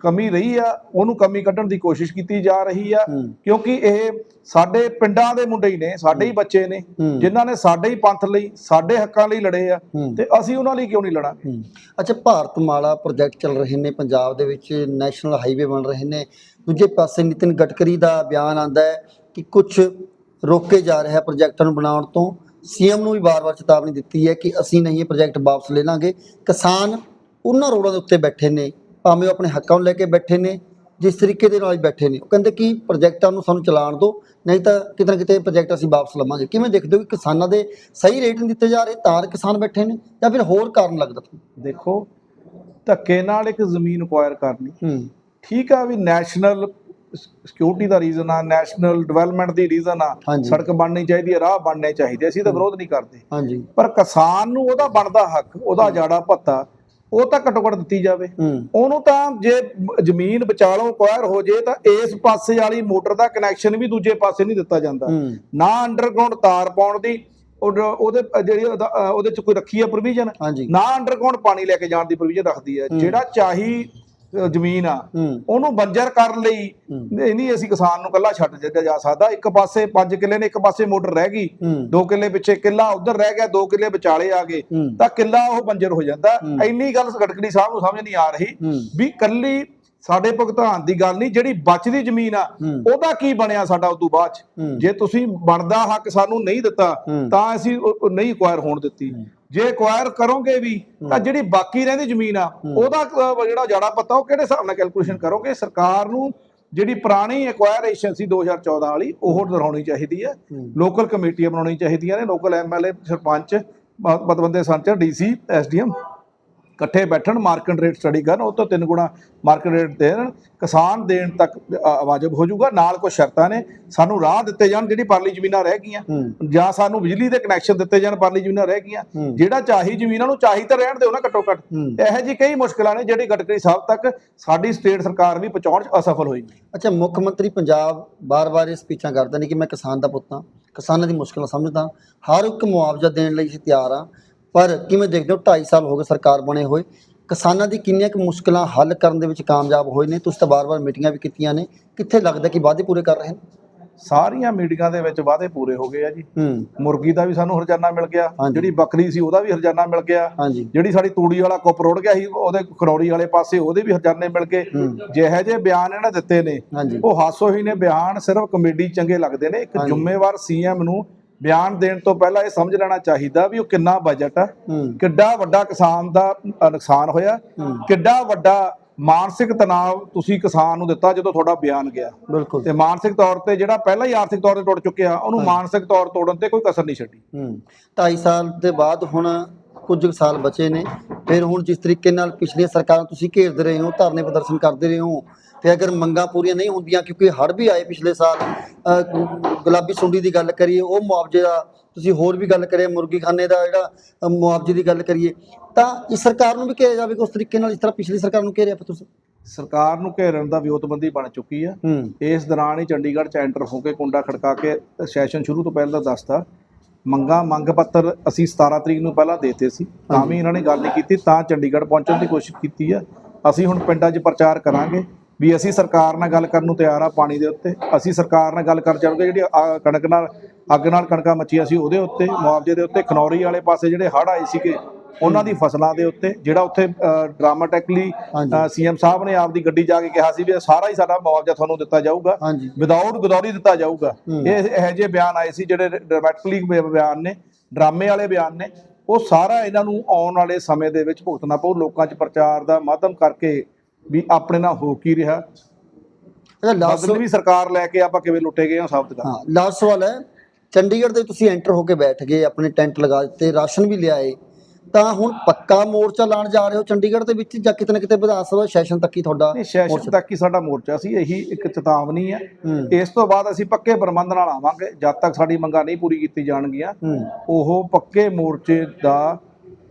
ਕਮੀ ਰਹੀ ਆ ਉਹਨੂੰ ਕਮੀ ਕੱਢਣ ਦੀ ਕੋਸ਼ਿਸ਼ ਕੀਤੀ ਜਾ ਰਹੀ ਆ। ਕਿਉਂਕਿ ਇਹ ਸਾਡੇ ਪਿੰਡਾਂ ਦੇ ਮੁੰਡੇ ਹੀ ਨੇ ਸਾਡੇ ਹੀ ਬੱਚੇ ਨੇ। ਜਿਨ੍ਹਾਂ ਨੇ ਸਾਡੇ ਹੀ ਪੰਥ ਲਈ ਸਾਡੇ ਹੱਕਾਂ ਲਈ ਲੜੇ ਆ। ਤੇ ਅਸੀਂ ਉਹਨਾਂ ਲਈ ਕਿਉਂ ਨਹੀਂ ਲੜਾਂਗੇ ਹੂੰ। ਅੱਛਾ ਭਾਰਤਮਾਲਾ ਪ੍ਰੋਜੈਕਟ ਚੱਲ ਰਹੇ ਨੇ ਪੰਜਾਬ ਦੇ ਵਿੱਚ ਨੈਸ਼ਨਲ ਹਾਈਵੇ ਬਣ ਰਹੇ ਨੇ ਦੂਜੇ ਪਾਸੇ ਨਿਤਿਨ ਗਡਕਰੀ ਦਾ ਬਿਆਨ ਆਂਦਾ ਹੈ ਕਿ ਕੁਝ ਰੋਕੇ ਜਾ ਰਿਹਾ ਪ੍ਰੋਜੈਕਟਾਂ ਨੂੰ ਬਣਾਉਣ ਤੋਂ ਸੀਐਮ ਨੂੰ ਵੀ ਵਾਰ-ਵਾਰ ਚੇਤਾਵਨੀ ਦਿੱਤੀ ਹੈ ਕਿ ਅਸੀਂ ਨਹੀਂ ਇਹ ਪ੍ਰੋਜੈਕਟ ਵਾਪਸ ਲੈ ਲਾਂਗੇ ਕਿਸਾਨ ਉਹਨਾਂ ਰੋਡਾਂ ਦੇ ਉੱਤੇ ਬੈਠੇ ਨੇ ਭਾਵੇਂ ਉਹ ਆਪਣੇ ਹੱਕਾਂ ਨੂੰ ਲੈ ਕੇ ਬੈਠੇ ਨੇ ਜਿਸ ਤਰੀਕੇ ਦੇ ਨਾਲ ਬੈਠੇ ਨੇ। ਉਹ ਕਹਿੰਦੇ ਕਿ ਪ੍ਰੋਜੈਕਟਾਂ ਨੂੰ ਸਾਨੂੰ ਚਲਾਉਣ ਦਿਓ ਨਹੀਂ ਤਾਂ ਕਿਤੇ ਨਾ ਕਿਤੇ ਪ੍ਰੋਜੈਕਟ ਅਸੀਂ ਵਾਪਸ ਲਵਾਂਗੇ। ਕਿਵੇਂ ਦੇਖਦੇ ਹੋ ਕਿ ਕਿਸਾਨਾਂ ਦੇ ਸਹੀ ਰੇਟ ਨਹੀਂ ਦਿੱਤੇ ਜਾ ਰਹੇ ਤਾਂ ਕਿਸਾਨ ਬੈਠੇ ਨੇ ਜਾਂ ਫਿਰ ਹੋਰ ਕਾਰਨ ਲੱਗਦਾ ਦੇਖੋ ਧੱਕੇ ਨਾਲ ਇੱਕ ਜ਼ਮੀਨ ਅਕਵਾਇਰ ਕਰਨੀ। ਠੀਕ ਆ ਵੀ ਨੈਸ਼ਨਲ ਸਿਕਿਉਰਿਟੀ ਦਾ ਰੀਜ਼ਨ ਆ ਨੈਸ਼ਨਲ ਡਿਵੈਲਪਮੈਂਟ ਦੀ ਰੀਜ਼ਨ ਆ। ਸੜਕ ਬਣਨੀ ਚਾਹੀਦੀ ਹੈ ਰਾਹ ਬਣਨੇ ਚਾਹੀਦੇ ਅਸੀਂ ਤਾਂ ਵਿਰੋਧ ਨਹੀਂ ਕਰਦੇ। ਹਾਂਜੀ। ਪਰ ਕਿਸਾਨ ਨੂੰ ਉਹਦਾ ਬਣਦਾ ਹੱਕ ਉਹਦਾ ਜਾੜਾ ਭੱਤਾ ਉਹ ਤਾਂ ਘੱਟੋ ਘੱਟ ਦਿੱਤੀ ਜਾਵੇ। ਹੂੰ। ਉਹਨੂੰ ਤਾਂ ਜੇ ਜ਼ਮੀਨ ਵਿਚਾਲੋਂ ਅਕਵਾਇਰ ਹੋ ਜੇ ਤਾਂ ਇਸ ਪਾਸੇ ਵਾਲੀ ਮੋਟਰ ਦਾ ਕਨੈਕਸ਼ਨ ਵੀ ਦੂਜੇ ਪਾਸੇ ਨਹੀਂ ਦਿੱਤਾ ਜਾਂਦਾ। ਹੂੰ। ਨਾ ਅੰਡਰਗਰਾਉਂਡ ਤਾਰ ਪਾਉਣ ਦੀ ਉਹ- ਉਹਦੇ ਜਿਹੜੀ ਉਹਦਾ, ਚ ਕੋਈ ਰੱਖੀ ਆ ਪ੍ਰੋਵੀਜ਼ਨ ਨਾ ਅੰਡਰਗਰਾਉਂਡ ਪਾਣੀ ਲੈ ਕੇ ਜਾਣ ਦੀ ਪ੍ਰੋਵੀਜ਼ਨ ਰੱਖਦੀ ਹੈ। ਜਿਹੜਾ ਚਾਹੀ ਜ਼ਮੀਨ ਆ ਉਹਨੂੰ ਬੰਜਰ ਕਰਨ ਲਈ। ਇਹ ਨਹੀਂ ਅਸੀਂ ਕਿਸਾਨ ਨੂੰ ਕੱਲਾ ਛੱਡ ਦਿੱਤਾ ਜਾ ਸਕਦਾ। ਇੱਕ ਪਾਸੇ 5 ਕਿੱਲੇ ਨੇ ਇੱਕ ਪਾਸੇ ਮੋਟਰ ਰਹਿ ਗਈ। 2 ਕਿੱਲੇ ਪਿੱਛੇ ਕਿੱਲਾ ਉਧਰ ਰਹਿ ਗਿਆ 2 ਕਿੱਲੇ ਵਿਚਾਲੇ ਆ ਗਏ। ਤਾਂ ਕਿੱਲਾ ਉਹ ਬੰਜਰ ਹੋ ਜਾਂਦਾ। ਇੰਨੀ ਗੱਲ ਗਡਕਰੀ ਸਾਹਿਬ ਨੂੰ ਸਮਝ ਨਹੀਂ ਆ ਰਹੀ ਵੀ ਕੱਲੀ ਸਾਡੇ ਭੁਗਤਾਨ ਦੀ ਗੱਲ ਨਹੀਂ ਜਿਹੜੀ ਬਚਦੀ ਜ਼ਮੀਨ ਆ। ਉਹਦਾ ਕੀ ਬਣਿਆ ਸਾਡਾ ਉਦੋਂ ਬਾਅਦ। ਜੇ ਤੁਸੀਂ ਬਣਦਾ ਹੱਕ ਸਾਨੂੰ ਨਹੀਂ ਦਿੱਤਾ। ਤਾਂ ਅਸੀਂ ਨਹੀਂ ਐਕਵਾਇਰ ਹੋਣ ਦਿੱਤੀ ਜੇ ਐਕਵਾਇਰ ਕਰੋਗੇ ਵੀ ਤਾਂ ਜਿਹੜੀ ਬਾਕੀ ਰਹਿੰਦੀ ਜ਼ਮੀਨ ਆ ਉਹਦਾ ਜਿਹੜਾ ਜਾੜਾ ਪਤਾ ਉਹ ਕਿਹੜੇ ਹਿਸਾਬ ਨਾਲ ਕੈਲਕੂਲੇਸ਼ਨ ਕਰੋਗੇ ਸਰਕਾਰ ਨੂੰ ਜਿਹੜੀ ਪੁਰਾਣੀ ਐਕਵਾਇਰੇਸ਼ਨ ਸੀ 2014 ਵਾਲੀ ਉਹ ਦੁਹਰਾਉਣੀ ਚਾਹੀਦੀ ਹੈ। ਲੋਕਲ ਕਮੇਟੀਆਂ ਬਣਾਉਣੀ ਚਾਹੀਦੀਆਂ ਨੇ ਲੋਕਲ ਐਮਐਲਏ ਸਰਪੰਚ ਮ- ਮਤਬੰਦੇ ਸੰਚ ਡੀਸੀ ਐਸਡੀਐਮ ਇਕੱਠੇ ਬੈਠਣ ਮਾਰਕੀਟ ਰੇਟ ਸਟੱਡੀ ਕਰਨ ਉਹ ਤੋਂ ਤਿੰਨ ਗੁਣਾ ਮਾਰਕੀਟ ਰੇਟ ਦੇਣ ਕਿਸਾਨ ਦੇਣ ਤੱਕ ਵਾਜਬ ਹੋ ਜਾਊਗਾ। ਨਾਲ ਕੁਝ ਸ਼ਰਤਾਂ ਨੇ ਸਾਨੂੰ ਰਾਹ ਦਿੱਤੇ ਜਾਣ ਜਿਹੜੀ ਪਰਲੀ ਜ਼ਮੀਨਾਂ ਰਹਿ ਗਈਆਂ। ਜਾਂ ਸਾਨੂੰ ਬਿਜਲੀ ਦੇ ਕਨੈਕਸ਼ਨ ਦਿੱਤੇ ਜਾਣ ਪਰਲੀ ਜ਼ਮੀਨਾਂ ਰਹਿ ਗਈਆਂ। ਜਿਹੜਾ ਚਾਹੀ ਜ਼ਮੀਨਾਂ ਨੂੰ ਚਾਹੀ ਤਾਂ ਰਹਿਣ ਦਿਓ ਨਾ ਘੱਟੋ ਘੱਟ। ਇਹੋ ਜਿਹੀ ਕਈ ਮੁਸ਼ਕਲਾਂ ਨੇ ਜਿਹੜੀ ਗਡਕਰੀ ਸਾਹਿਬ ਤੱਕ ਸਾਡੀ ਸਟੇਟ ਸਰਕਾਰ ਵੀ ਪਹੁੰਚਾਉਣ 'ਚ ਅਸਫਲ ਹੋਈ ਅੱਛਾ ਮੁੱਖ ਮੰਤਰੀ ਪੰਜਾਬ ਬਾਰ-ਬਾਰ ਇਹ ਸਪੀਚਾਂ ਕਰਦੇ ਨੇ ਕਿ ਮੈਂ ਕਿਸਾਨ ਦਾ ਪੁੱਤ ਹਾਂ। ਕਿਸਾਨਾਂ ਦੀ ਮੁਸ਼ਕਲਾਂ ਸਮਝਦਾ ਹਰ ਇੱਕ ਮੁਆਵਜ਼ਾ ਦੇਣ ਲਈ ਅਸੀਂ ਤਿਆਰ ਹਾਂ। ਪਰ ਕਿਵੇਂ ਦੇਖਦੇ ਹੋ 2.5 ਸਾਲ ਹੋ ਗਏ ਸਰਕਾਰ ਬਣੇ ਹੋਏ ਕਿਸਾਨਾਂ ਦੀ ਕਿੰਨੀਆਂ ਕੁ ਮੁਸ਼ਕਲਾਂ ਹੱਲ ਕਰਨ ਦੇ ਵਿੱਚ ਕਾਮਯਾਬ ਹੋਏ ਨੇ? ਤੁਸੀਂ ਤਾਂ ਬਾਰ-ਬਾਰ ਮੀਟਿੰਗਾਂ ਵੀ ਕੀਤੀਆਂ ਨੇ। ਕਿੱਥੇ ਲੱਗਦਾ ਕਿ ਵਾਅਦੇ ਪੂਰੇ ਕਰ ਰਹੇ ਨੇ? ਸਾਰੀਆਂ ਮੀਟਿੰਗਾਂ ਦੇ ਵਿੱਚ ਵਾਅਦੇ ਪੂਰੇ ਹੋ ਗਏ ਆ ਜੀ। ਹੂੰ। ਮੁਰਗੀ ਦਾ ਵੀ ਸਾਨੂੰ ਹਰਜਾਨਾ ਮਿਲ ਗਿਆ। ਹਾਂਜੀ। ਜਿਹੜੀ ਬੱਕਰੀ ਸੀ ਉਹਦਾ ਵੀ ਹਰਜਾਨਾ ਮਿਲ ਗਿਆ। ਹਾਂਜੀ। ਜਿਹੜੀ ਸਾਡੀ ਤੂੜੀ ਵਾਲਾ ਕੁੱਪ ਰੋੜ ਗਿਆ ਸੀ ਉਹਦੇ ਖਰੌੜੀ ਵਾਲੇ ਪਾਸੇ ਉਹਦੇ ਵੀ ਹਰਜਾਨੇ ਮਿਲ ਗਏ। ਜਿਹੇ ਜਿਹੇ ਬਿਆਨ ਇਹਨਾਂ ਦਿੱਤੇ ਨੇ ਹਾਂਜੀ। ਉਹ ਹਾਸੋ ਹੀ ਨੇ ਬਿਆਨ ਸਿਰਫ ਕਮੇਡੀ ਚੰਗੇ ਲੱਗਦੇ ਨੇ। ਇੱਕ ਹਾਂਜੀ। ਜ਼ਿੰਮੇਵਾਰ ਸੀਐਮ ਨੂੰ ਬਿਆਨ ਦੇਣ ਤੋਂ ਪਹਿਲਾਂ ਇਹ ਸਮਝ ਲੈਣਾ ਚਾਹੀਦਾ ਵੀ ਉਹ ਕਿੰਨਾ ਬਜਟ ਆ ਕਿੱਡਾ ਵੱਡਾ ਕਿਸਾਨ ਦਾ ਨੁਕਸਾਨ ਹੋਇਆ। ਕਿੱਡਾ ਵੱਡਾ ਮਾਨਸਿਕ ਤਣਾਅ ਤੁਸੀਂ ਕਿਸਾਨ ਨੂੰ ਦਿੱਤਾ ਜਦੋਂ ਤੁਹਾਡਾ ਬਿਆਨ ਗਿਆ। ਬਿਲਕੁਲ। ਤੇ ਮਾਨਸਿਕ ਤੌਰ ਤੇ ਜਿਹੜਾ ਪਹਿਲਾਂ ਹੀ ਆਰਥਿਕ ਤੌਰ ਤੇ ਟੁੱਟ ਚੁੱਕਿਆ ਉਹਨੂੰ ਮਾਨਸਿਕ ਤੌਰ ਤੋੜਨ ਤੇ ਕੋਈ ਕਸਰ ਨਹੀਂ ਛੱਡੀ। ਹੂੰ। 2.5 ਸਾਲ ਦੇ ਬਾਅਦ ਹੁਣ ਕੁਝ ਸਾਲ ਬਚੇ ਨੇ ਫਿਰ ਹੁਣ ਜਿਸ ਤਰੀਕੇ ਨਾਲ ਪਿਛਲੀਆਂ ਸਰਕਾਰਾਂ ਤੁਸੀਂ ਘੇਰਦੇ ਰਹੇ ਹੋ ਧਰਨੇ ਪ੍ਰਦਰਸ਼ਨ ਕਰਦੇ ਰਹੇ ਹੋ ਤੇ ਅਗਰ ਮੰਗਾਂ ਪੂਰੀਆਂ ਨਹੀਂ ਹੁੰਦੀਆਂ ਕਿਉਂਕਿ ਹੜ੍ਹ ਵੀ ਆਏ ਪਿਛਲੇ ਸਾਲ ਗੁਲਾਬੀ ਸੁੰਡੀ ਦੀ ਗੱਲ ਕਰੀਏ ਉਹ ਮੁਆਵਜ਼ੇ ਦਾ ਤੁਸੀਂ ਹੋਰ ਵੀ ਗੱਲ ਕਰਿਆ ਮੁਰਗੀ ਖਾਨੇ ਦਾ ਜਿਹੜਾ ਮੁਆਵਜ਼ੇ ਦੀ ਗੱਲ ਕਰੀਏ ਤਾਂ ਇਸ ਸਰਕਾਰ ਨੂੰ ਵੀ ਘੇਰਿਆ ਜਾਵੇ ਕਿ ਉਸ ਤਰੀਕੇ ਨਾਲ ਜਿਸ ਤਰ੍ਹਾਂ ਪਿਛਲੀ ਸਰਕਾਰ ਨੂੰ ਘੇਰਿਆ ਤੁਸੀਂ ਸਰਕਾਰ ਨੂੰ ਘੇਰਨ ਦਾ ਵਿਉਂਤਬੰਦੀ ਬਣ ਚੁੱਕੀ ਆ। ਇਸ ਦੌਰਾਨ ਹੀ ਚੰਡੀਗੜ੍ਹ ਚ ਐਂਟਰ ਹੋ ਕੇ ਕੁੰਡਾ ਖੜਕਾ ਕੇ ਸੈਸ਼ਨ ਸ਼ੁਰੂ ਤੋਂ ਪਹਿਲਾਂ ਦੱਸਤਾ ਮੰਗਾ ਮੰਗ ਪੱਤਰ ਅਸੀਂ 17 ਤਰੀਕ ਨੂੰ ਪਹਿਲਾਂ ਦੇਤੇ ਸੀ ਤਾਂ ਵੀ ਇਹਨਾਂ ਨੇ ਗੱਲ ਨਹੀਂ ਕੀਤੀ ਤਾਂ ਚੰਡੀਗੜ੍ਹ ਪਹੁੰਚਣ ਦੀ ਕੋਸ਼ਿਸ਼ ਕੀਤੀ ਆ। ਅਸੀਂ ਹੁਣ ਪਿੰਡਾਂ 'ਚ ਪ੍ਰਚਾਰ ਕਰਾਂਗੇ ਵੀ ਅਸੀਂ ਸਰਕਾਰ ਨਾਲ ਗੱਲ ਕਰਨ ਨੂੰ ਤਿਆਰ ਆ ਪਾਣੀ ਦੇ ਉੱਤੇ। ਅਸੀਂ ਸਰਕਾਰ ਨਾਲ ਗੱਲ ਕਰ ਚਾਹਾਂਗੇ ਜਿਹੜੀ ਕਣਕ ਨਾਲ ਅੱਗ ਨਾਲ ਕਣਕਾਂ ਮੱਚੀਆਂ ਸੀ ਉਹਦੇ ਉੱਤੇ ਮੁਆਵਜ਼ੇ ਦੇ ਉੱਤੇ ਖਨੌਰੀ ਵਾਲੇ ਪਾਸੇ ਜਿਹੜੇ ਹੜ੍ਹ ਆਏ ਸੀਗੇ ਉਹਨਾਂ ਦੀ ਫਸਲਾਂ ਦੇ ਉੱਤੇ ਜਿਹੜਾ ਉੱਥੇ ਡਰਾਮਾਟਿਕਲੀ। ਸੀਐਮ ਸਾਹਿਬ ਨੇ ਆਪਦੀ ਗੱਡੀ ਜਾ ਕੇ ਕਿਹਾ ਸੀ ਵੀ ਸਾਰਾ ਹੀ ਸਾਡਾ ਮੁਆਵਜ਼ਾ ਤੁਹਾਨੂੰ ਦਿੱਤਾ ਜਾਊਗਾ। ਵਿਦਆਊਟ ਗਦੌਰੀ ਦਿੱਤਾ ਜਾਊਗਾ। ਇਹ ਇਹੋ ਜਿਹੇ ਬਿਆਨ ਆਏ ਸੀ ਜਿਹੜੇ ਡਰਾਮੈਟਿਕਲੀ ਬਿਆਨ ਨੇ ਡਰਾਮੇ ਵਾਲੇ ਬਿਆਨ ਨੇ ਉਹ ਸਾਰਾ ਇਹਨਾਂ ਨੂੰ ਆਉਣ ਵਾਲੇ ਸਮੇਂ ਦੇ ਵਿੱਚ ਭੁਗਤਣਾ ਪਊ। ਲੋਕਾਂ 'ਚ ਪ੍ਰਚਾਰ ਦਾ ਮਾਧਿਅਮ ਕਰਕੇ ਵੀ ਆਪਣੇ ਨਾਲ ਹੋ ਕੀ ਰਿਹਾ? ਅੱਛਾ ਲਾਸਟ ਬਦਲ ਵੀ ਸਰਕਾਰ ਲੈ ਕੇ ਆਪਾਂ ਕਿਵੇਂ ਲੁੱਟੇ ਗਏ ਹਾਂ ਸਾਬਤ ਕਰ ਹਾਂ ਲਾਸਟ ਸਵਾਲ ਹੈ ਚੰਡੀਗੜ੍ਹ ਦੇ ਤੁਸੀਂ ਐਂਟਰ ਹੋ ਕੇ ਬੈਠ ਗਏ ਆਪਣੇ ਟੈਂਟ ਲਗਾ ਦਿੱਤੇ ਰਾਸ਼ਨ ਵੀ ਲਿਆਏ ਤਾਂ ਹੁਣ ਪੱਕਾ ਮੋਰਚਾ ਲਾਣ ਜਾ ਰਹੇ ਹੋ ਚੰਡੀਗੜ੍ਹ ਦੇ ਵਿੱਚ ਜਾਂ ਕਿਤੇ ਨਾ ਕਿਤੇ ਵਿਧਾਨ ਸਭਾ ਸੈਸ਼ਨ ਤੱਕ ਹੀ ਤੁਹਾਡਾ ਨਹੀਂ ਸੈਸ਼ਨ ਤੱਕ ਹੀ ਸਾਡਾ ਮੋਰਚਾ ਸੀ ਇਹੀ ਇੱਕ ਚੇਤਾਵਨੀ ਹੈ। ਇਸ ਤੋਂ ਬਾਅਦ ਅਸੀਂ ਪੱਕੇ ਪ੍ਰਬੰਧ ਨਾਲ ਆਵਾਂਗੇ ਜਦ ਤੱਕ ਸਾਡੀ ਮੰਗਾਂ ਨਹੀਂ ਪੂਰੀ ਕੀਤੀ ਜਾਣਗੀਆਂ ਉਹ ਪੱਕੇ ਮੋਰਚੇ ਦਾ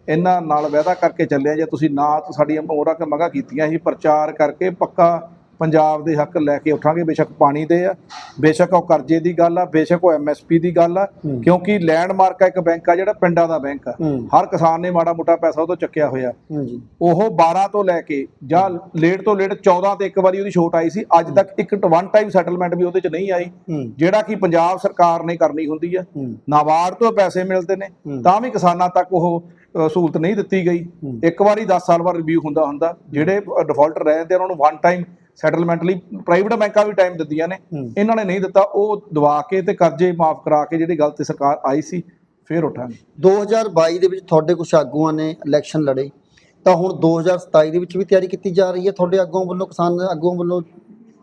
ਇਹਨਾਂ ਨਾਲ ਵਾਅਦਾ ਕਰਕੇ ਚੱਲਿਆ ਜੇ ਤੁਸੀਂ ਨਾ ਤਾਂ ਸਾਡੀਆਂ ਮੋਹਰਾਂ ਕੇ ਮੰਗਾਂ ਕੀਤੀਆਂ ਸੀ ਪ੍ਰਚਾਰ ਕਰਕੇ ਪੱਕਾ ਪੰਜਾਬ ਦੇ ਹੱਕ ਲੈ ਕੇ ਉਠਾਂਗੇ। ਬੇਸ਼ੱਕ ਪਾਣੀ ਦੇ ਆ। ਬੇਸ਼ੱਕ ਉਹ ਕਰਜ਼ੇ ਦੀ ਗੱਲ ਆ ਬੇਸ਼ੱਕ ਉਹ ਐਮਐਸਪੀ ਦੀ ਗੱਲ ਆ। ਕਿਉਂਕਿ ਲੈਂਡਮਾਰਕ ਆ ਇੱਕ ਬੈਂਕ ਆ ਜਿਹੜਾ ਪਿੰਡਾਂ ਦਾ ਬੈਂਕ ਆ। ਹਰ ਕਿਸਾਨ ਨੇ ਮਾੜਾ ਮੋਟਾ ਪੈਸਾ ਉਹ ਤੋਂ ਚੱਕਿਆ ਹੋਇਆ। ਉਹ 12 ਤੋਂ ਲੈ ਕੇ ਜਾਂ ਲੇਟ ਤੋਂ ਲੇਟ 14 ਤੇ ਇੱਕ ਵਾਰੀ ਉਹਦੀ ਛੋਟ ਆਈ ਸੀ। ਅੱਜ ਤੱਕ ਇੱਕ ਵਨ ਟਾਈਮ ਸੈਟਲਮੈਂਟ ਵੀ ਉਹਦੇ ਚ ਨਹੀਂ ਆਈ। ਜਿਹੜਾ ਕਿ ਪੰਜਾਬ ਸਰਕਾਰ ਨੇ ਕਰਨੀ ਹੁੰਦੀ ਆ। ਨਾਬਾਰਡ ਤੋਂ ਪੈਸੇ ਮਿਲਦੇ ਨੇ। ਤਾਂ ਵੀ ਕਿਸਾਨਾਂ ਤੱਕ ਉਹ ਸਹੂਲਤ ਨਹੀਂ ਦਿੱਤੀ ਗਈ। ਇੱਕ ਵਾਰੀ 10 ਸਾਲ ਬਾਅਦ ਰਿਵਿਊ ਹੁੰਦਾ ਹੁੰਦਾ। ਜਿਹੜੇ ਡਿਫਾਲਟਰ ਰਹੇ ਤੇ ਉਹਨਾਂ ਨੂੰ ਵਨ ਟਾਈਮ ਸੈਟਲਮੈਂਟ ਲਈ ਪ੍ਰਾਈਵੇਟ ਬੈਂਕਾਂ ਵੀ ਟਾਈਮ ਦਿੰਦੀਆਂ ਨੇ। ਇਹਨਾਂ ਨੇ ਨਹੀਂ ਦਿੱਤਾ। ਉਹ ਦਵਾ ਕੇ ਤੇ ਕਰਜ਼ੇ ਮਾਫ ਕਰਾ ਕੇ ਜਿਹੜੀ ਗਲਤੀ ਸਰਕਾਰ ਆਈ ਸੀ ਫੇਰ ਉਠਾਂਗੇ 2022 ਦੇ ਵਿੱਚ ਤੁਹਾਡੇ ਕੁਝ ਆਗੂਆਂ ਨੇ ਇਲੈਕਸ਼ਨ ਲੜੇ। ਤਾਂ ਹੁਣ 2027 ਦੇ ਵਿੱਚ ਵੀ ਤਿਆਰੀ ਕੀਤੀ ਜਾ ਰਹੀ ਹੈ ਤੁਹਾਡੇ ਆਗੂਆਂ ਵੱਲੋਂ ਕਿਸਾਨ ਆਗੂਆਂ ਵੱਲੋਂ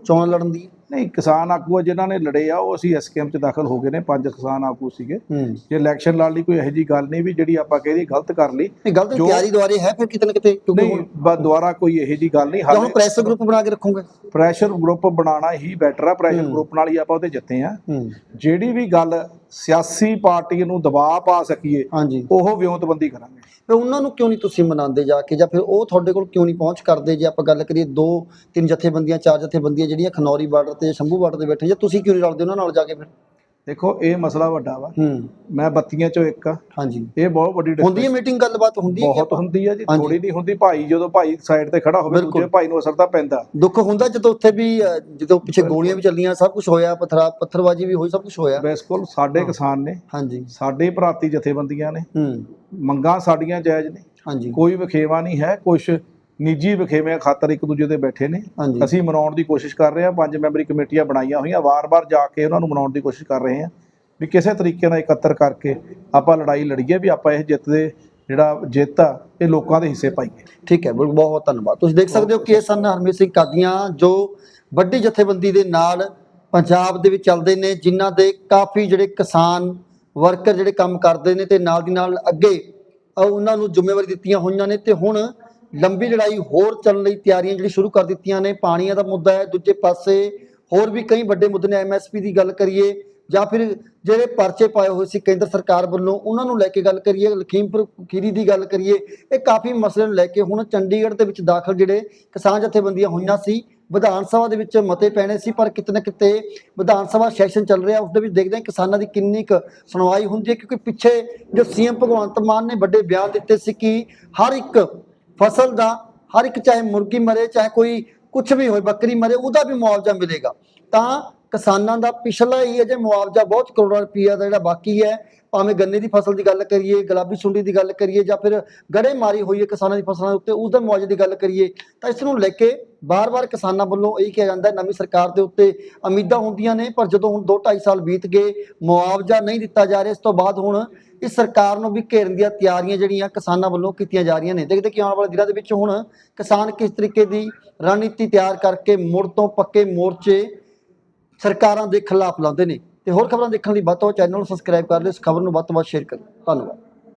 ਚੋਣ ਲੜਨ ਦੀ? ਨਹੀਂ ਕਿਸਾਨ ਆਗੂ ਆ ਜਿਨ੍ਹਾਂ ਨੇ ਲੜੇ ਆ ਉਹ ਅਸੀਂ ਐਸਕੇਐਮ ਚ ਦਾਖਲ ਹੋ ਗਏ ਨੇ ਪੰਜ ਕਿਸਾਨ ਆਗੂ ਸੀਗੇ। ਜੇ ਇਲੈਕਸ਼ਨ ਲੜ ਲਈ ਕੋਈ ਇਹੋ ਜੀ ਗੱਲ ਨਹੀਂ ਵੀ ਜਿਹੜੀ ਆਪਾਂ ਕਹਿੰਦੇ ਗਲਤ ਕਰ ਲਈ ਗਲਤ ਤਿਆਰੀ ਦੁਆਰੇ ਹੈ ਫਿਰ ਕਿਤੇ ਨਾ ਕਿਤੇ ਕਿਉਂਕਿ ਨਹੀਂ ਬਸ ਦੁਬਾਰਾ ਕੋਈ ਇਹੋ ਜੀ ਗੱਲ ਨਹੀਂ ਹਾਲੇ ਪ੍ਰੈਸ ਗਰੁੱਪ ਬਣਾ ਕੇ ਰੱਖੋਗੇ? ਪ੍ਰੈਸ਼ਰ ਗਰੁੱਪ ਬਣਾਉਣਾ ਹੀ ਬੈਟਰ ਆ ਪ੍ਰੈਸ਼ਰ। ਗਰੁੱਪ ਨਾਲ ਹੀ ਆਪਾਂ ਉਹਦੇ ਜਿੱਤੇ ਆ। ਜਿਹੜੀ ਵੀ ਗੱਲ ਸਿਆਸੀ ਪਾਰਟੀ ਨੂੰ ਦਬਾਅ ਪਾ ਸਕੀਏ ਉਹ ਵਿਉਂਤਬੰਦੀ ਕਰਾਂਗੇ। ਫਿਰ ਉਹਨਾਂ ਨੂੰ ਕਿਉਂ ਨਹੀਂ ਤੁਸੀਂ ਮਨਾਉਂਦੇ ਜਾ ਕੇ? ਜਾਂ ਫਿਰ ਉਹ ਤੁਹਾਡੇ ਕੋਲ ਕਿਉਂ ਨਹੀਂ ਪਹੁੰਚ ਕਰਦੇ? ਜੇ ਆਪਾਂ ਗੱਲ ਕਰੀਏ ਦੋ, ਤਿੰਨ ਜਥੇਬੰਦੀਆਂ, ਚਾਰ ਜਥੇਬੰਦੀਆਂ ਜਿਹੜੀਆਂ ਖਨੌਰੀ ਬਾਰਡਰ ਤੇ, ਸ਼ੰਭੂ ਬਾਰਡਰ ਤੇ ਬੈਠੇ ਜਾਂ ਤੁਸੀਂ ਕਿਉਂ ਨਹੀਂ ਰਲਦੇ ਉਹਨਾਂ ਨਾਲ ਜਾ ਕੇ ਫਿਰ? ਦੇਖੋ ਇਹ ਮਸਲਾ ਵੱਡਾ ਵਾ। ਹੂੰ। ਮੈਂ ਬੱਤੀਆਂ ਚੋਂ ਇੱਕ ਆ। ਹਾਂਜੀ। ਇਹ ਬਹੁਤ ਵੱਡੀ ਹੁੰਦੀ ਹੈ ਮੀਟਿੰਗ ਗੱਲਬਾਤ? ਹੁੰਦੀ ਹੈ ਕਿ ਬਹੁਤ ਹੁੰਦੀ ਆ ਜੀ ਹਾਂਜੀ। ਥੋੜੀ ਨਹੀਂ ਹੁੰਦੀ। ਭਾਈ ਜਦੋਂ ਭਾਈ ਸਾਈਡ ਤੇ ਖੜਾ ਹੋਵੇ ਬਿਲਕੁਲ। ਦੂਜੇ ਭਾਈ ਨੂੰ ਅਸਰ ਤਾਂ ਪੈਂਦਾ। ਦੁੱਖ ਹੁੰਦਾ ਜਦੋਂ ਉੱਥੇ ਵੀ ਅ, ਜਦੋਂ ਪਿੱਛੇ ਗੋਲੀਆਂ ਵੀ ਚੱਲੀਆਂ ਸਭ ਕੁਝ ਹੋਇਆ ਪਥਰਾ ਪੱਥਰਬਾਜੀ ਵੀ ਹੋਈ ਸਭ ਕੁਝ ਹੋਇਆ। ਬਿਲਕੁਲ ਸਾਡੇ ਕਿਸਾਨ ਨੇ। ਹਾਂਜੀ। ਸਾਡੇ ਭਰਾਤੀ ਜਥੇਬੰਦੀਆਂ ਨੇ। ਹੂੰ। ਮੰਗਾਂ ਸਾਡੀਆਂ ਜਾਇਜ਼ ਨੇ। ਹਾਂਜੀ। ਕੋਈ ਵਿਖੇਵਾ ਨਹੀਂ ਹੈ ਕੁਝ ਨਿੱਜੀ ਵਿਖੇਵਿਆਂ ਖਾਤਰ ਇੱਕ ਦੂਜੇ ਦੇ ਬੈਠੇ ਨੇ। ਅਸੀਂ ਮਨਾਉਣ ਦੀ ਕੋਸ਼ਿਸ਼ ਕਰ ਰਹੇ ਹਾਂ। ਪੰਜ ਮੈਂਬਰੀ ਕਮੇਟੀਆਂ ਬਣਾਈਆਂ ਹੋਈਆਂ। ਵਾਰ-ਵਾਰ ਜਾ ਕੇ ਉਹਨਾਂ ਨੂੰ ਮਨਾਉਣ ਦੀ ਕੋਸ਼ਿਸ਼ ਕਰ ਰਹੇ ਹਾਂ ਵੀ ਕਿਸੇ ਤਰੀਕੇ ਨਾਲ ਇਕੱਤਰ ਕਰਕੇ ਆਪਾਂ ਲੜਾਈ ਲੜੀਏ ਵੀ ਆਪਾਂ ਇਹ ਜਿੱਤ ਦੇ ਜਿਹੜਾ ਜਿੱਤ ਆ ਇਹ ਲੋਕਾਂ ਦੇ ਹਿੱਸੇ ਪਾਈਏ। ਠੀਕ ਹੈ ਬਹੁਤ ਬਹੁਤ ਧੰਨਵਾਦ। ਤੁਸੀਂ ਦੇਖ ਸਕਦੇ ਹੋ ਕਿ ਇਹ ਸਨ ਹਰਮੀਤ ਸਿੰਘ ਕਾਦੀਆਂ ਜੋ ਵੱਡੀ ਜਥੇਬੰਦੀ ਦੇ ਨਾਲ ਪੰਜਾਬ ਦੇ ਵਿੱਚ ਚੱਲਦੇ ਨੇ ਜਿਨ੍ਹਾਂ ਦੇ ਕਾਫੀ ਜਿਹੜੇ ਕਿਸਾਨ ਵਰਕਰ ਜਿਹੜੇ ਕੰਮ ਕਰਦੇ ਨੇ ਤੇ ਨਾਲ ਦੀ ਨਾਲ ਅੱਗੇ ਉਹਨਾਂ ਨੂੰ ਜ਼ਿੰਮੇਵਾਰੀ ਦਿੱਤੀਆਂ ਹੋਈਆਂ ਨੇ ਤੇ ਹੁਣ ਲੰਬੀ ਲੜਾਈ ਹੋਰ ਚੱਲਣ ਲਈ ਤਿਆਰੀਆਂ ਜਿਹੜੀ ਸ਼ੁਰੂ ਕਰ ਦਿੱਤੀਆਂ ਨੇ, ਪਾਣੀਆਂ ਦਾ ਮੁੱਦਾ ਹੈ, ਦੂਜੇ ਪਾਸੇ ਹੋਰ ਵੀ ਕਈ ਵੱਡੇ ਮੁੱਦੇ ਨੇ ਐਮਐਸਪੀ ਦੀ ਗੱਲ ਕਰੀਏ ਜਾਂ ਫਿਰ ਜਿਹੜੇ ਪਰਚੇ ਪਾਏ ਹੋਏ ਸੀ ਕੇਂਦਰ ਸਰਕਾਰ ਵੱਲੋਂ, ਉਹਨਾਂ ਨੂੰ ਲੈ ਕੇ ਗੱਲ ਕਰੀਏ, ਲਖੀਮਪੁਰ ਖੀਰੀ ਦੀ ਗੱਲ ਕਰੀਏ, ਇਹ ਕਾਫੀ ਮਸਲੇ ਨੂੰ ਲੈ ਕੇ ਹੁਣ ਚੰਡੀਗੜ੍ਹ ਦੇ ਵਿੱਚ ਦਾਖਲ ਜਿਹੜੇ ਕਿਸਾਨ ਜਥੇਬੰਦੀਆਂ ਹੋਈਆਂ ਸੀ, ਵਿਧਾਨ ਸਭਾ ਦੇ ਵਿੱਚ ਮਤੇ ਪੈਣੇ ਸੀ, ਪਰ ਕਿਤੇ ਨਾ ਕਿਤੇ ਵਿਧਾਨ ਸਭਾ ਸੈਸ਼ਨ ਚੱਲ ਰਿਹਾ, ਉਸ ਦੇ ਵਿੱਚ ਦੇਖਦੇ ਹਾਂ ਕਿਸਾਨਾਂ ਦੀ ਕਿੰਨੀ ਕੁ ਸੁਣਵਾਈ ਹੁੰਦੀ ਹੈ, ਕਿਉਂਕਿ ਪਿੱਛੇ ਜੋ ਸੀਐਮ ਭਗਵੰਤ ਮਾਨ ਨੇ ਵੱਡੇ ਬਿਆਨ ਦਿੱਤੇ ਸੀ ਕਿ ਹਰ ਇੱਕ ਫਸਲ ਦਾ, ਹਰ ਇੱਕ ਚਾਹੇ ਮੁਰਗੀ ਮਰੇ, ਚਾਹੇ ਕੋਈ ਕੁਝ ਵੀ ਹੋਏ, ਬੱਕਰੀ ਮਰੇ, ਉਹਦਾ ਵੀ ਮੁਆਵਜ਼ਾ ਮਿਲੇਗਾ। ਤਾਂ ਕਿਸਾਨਾਂ ਦਾ ਪਿਛਲਾ ਹੀ ਅਜੇ ਮੁਆਵਜ਼ਾ ਬਹੁਤ ਕਰੋੜਾਂ ਰੁਪਈਆ ਦਾ ਜਿਹੜਾ ਬਾਕੀ ਹੈ ਭਾਵੇਂ ਗੰਨੇ ਦੀ ਫਸਲ ਦੀ ਗੱਲ ਕਰੀਏ, ਗੁਲਾਬੀ ਸੁੰਡੀ ਦੀ ਗੱਲ ਕਰੀਏ ਜਾਂ ਫਿਰ ਗੜੇ ਮਾਰੀ ਹੋਈ ਹੈ ਕਿਸਾਨਾਂ ਦੀ ਫਸਲਾਂ ਦੇ ਉੱਤੇ, ਉਸ ਦੇ ਮੁਆਵਜ਼ੇ ਦੀ ਗੱਲ ਕਰੀਏ, ਤਾਂ ਇਸ ਨੂੰ ਲੈ ਕੇ ਬਾਰ-ਬਾਰ ਕਿਸਾਨਾਂ ਵੱਲੋਂ ਇਹ ਕਿਹਾ ਜਾਂਦਾ ਨਵੀਂ ਸਰਕਾਰ ਦੇ ਉੱਤੇ ਉਮੀਦਾਂ ਹੁੰਦੀਆਂ ਨੇ, ਪਰ ਜਦੋਂ ਹੁਣ 2.5 ਸਾਲ ਬੀਤ ਗਏ, ਮੁਆਵਜ਼ਾ ਨਹੀਂ ਦਿੱਤਾ ਜਾ ਰਿਹਾ, ਇਸ ਤੋਂ ਬਾਅਦ ਹੁਣ ਇਸ ਸਰਕਾਰ ਨੂੰ ਵੀ ਘੇਰਨ ਦੀਆਂ ਤਿਆਰੀਆਂ ਜਿਹੜੀਆਂ ਕਿਸਾਨਾਂ ਵੱਲੋਂ ਕੀਤੀਆਂ ਜਾ ਰਹੀਆਂ ਨੇ। ਦੇਖਦੇ ਕਿ ਆਉਣ ਵਾਲੇ ਦਿਨਾਂ ਦੇ ਵਿੱਚ ਹੁਣ ਕਿਸਾਨ ਕਿਸ ਤਰੀਕੇ ਦੀ ਰਣਨੀਤੀ ਤਿਆਰ ਕਰਕੇ ਮੁੜ ਤੋਂ ਪੱਕੇ ਮੋਰਚੇ ਸਰਕਾਰਾਂ ਦੇ ਖਿਲਾਫ ਲਾਉਂਦੇ ਨੇ। ਤੇ ਹੋਰ ਖਬਰਾਂ ਦੇਖਣ ਲਈ ਵੱਧ ਤੋਂ ਵੱਧ ਚੈਨਲ ਨੂੰ ਸਬਸਕ੍ਰਾਈਬ ਕਰ ਲਿਓ। ਇਸ ਖਬਰ ਨੂੰ ਵੱਧ ਤੋਂ ਵੱਧ ਸ਼ੇਅਰ ਕਰੋ ਧੰਨਵਾਦ।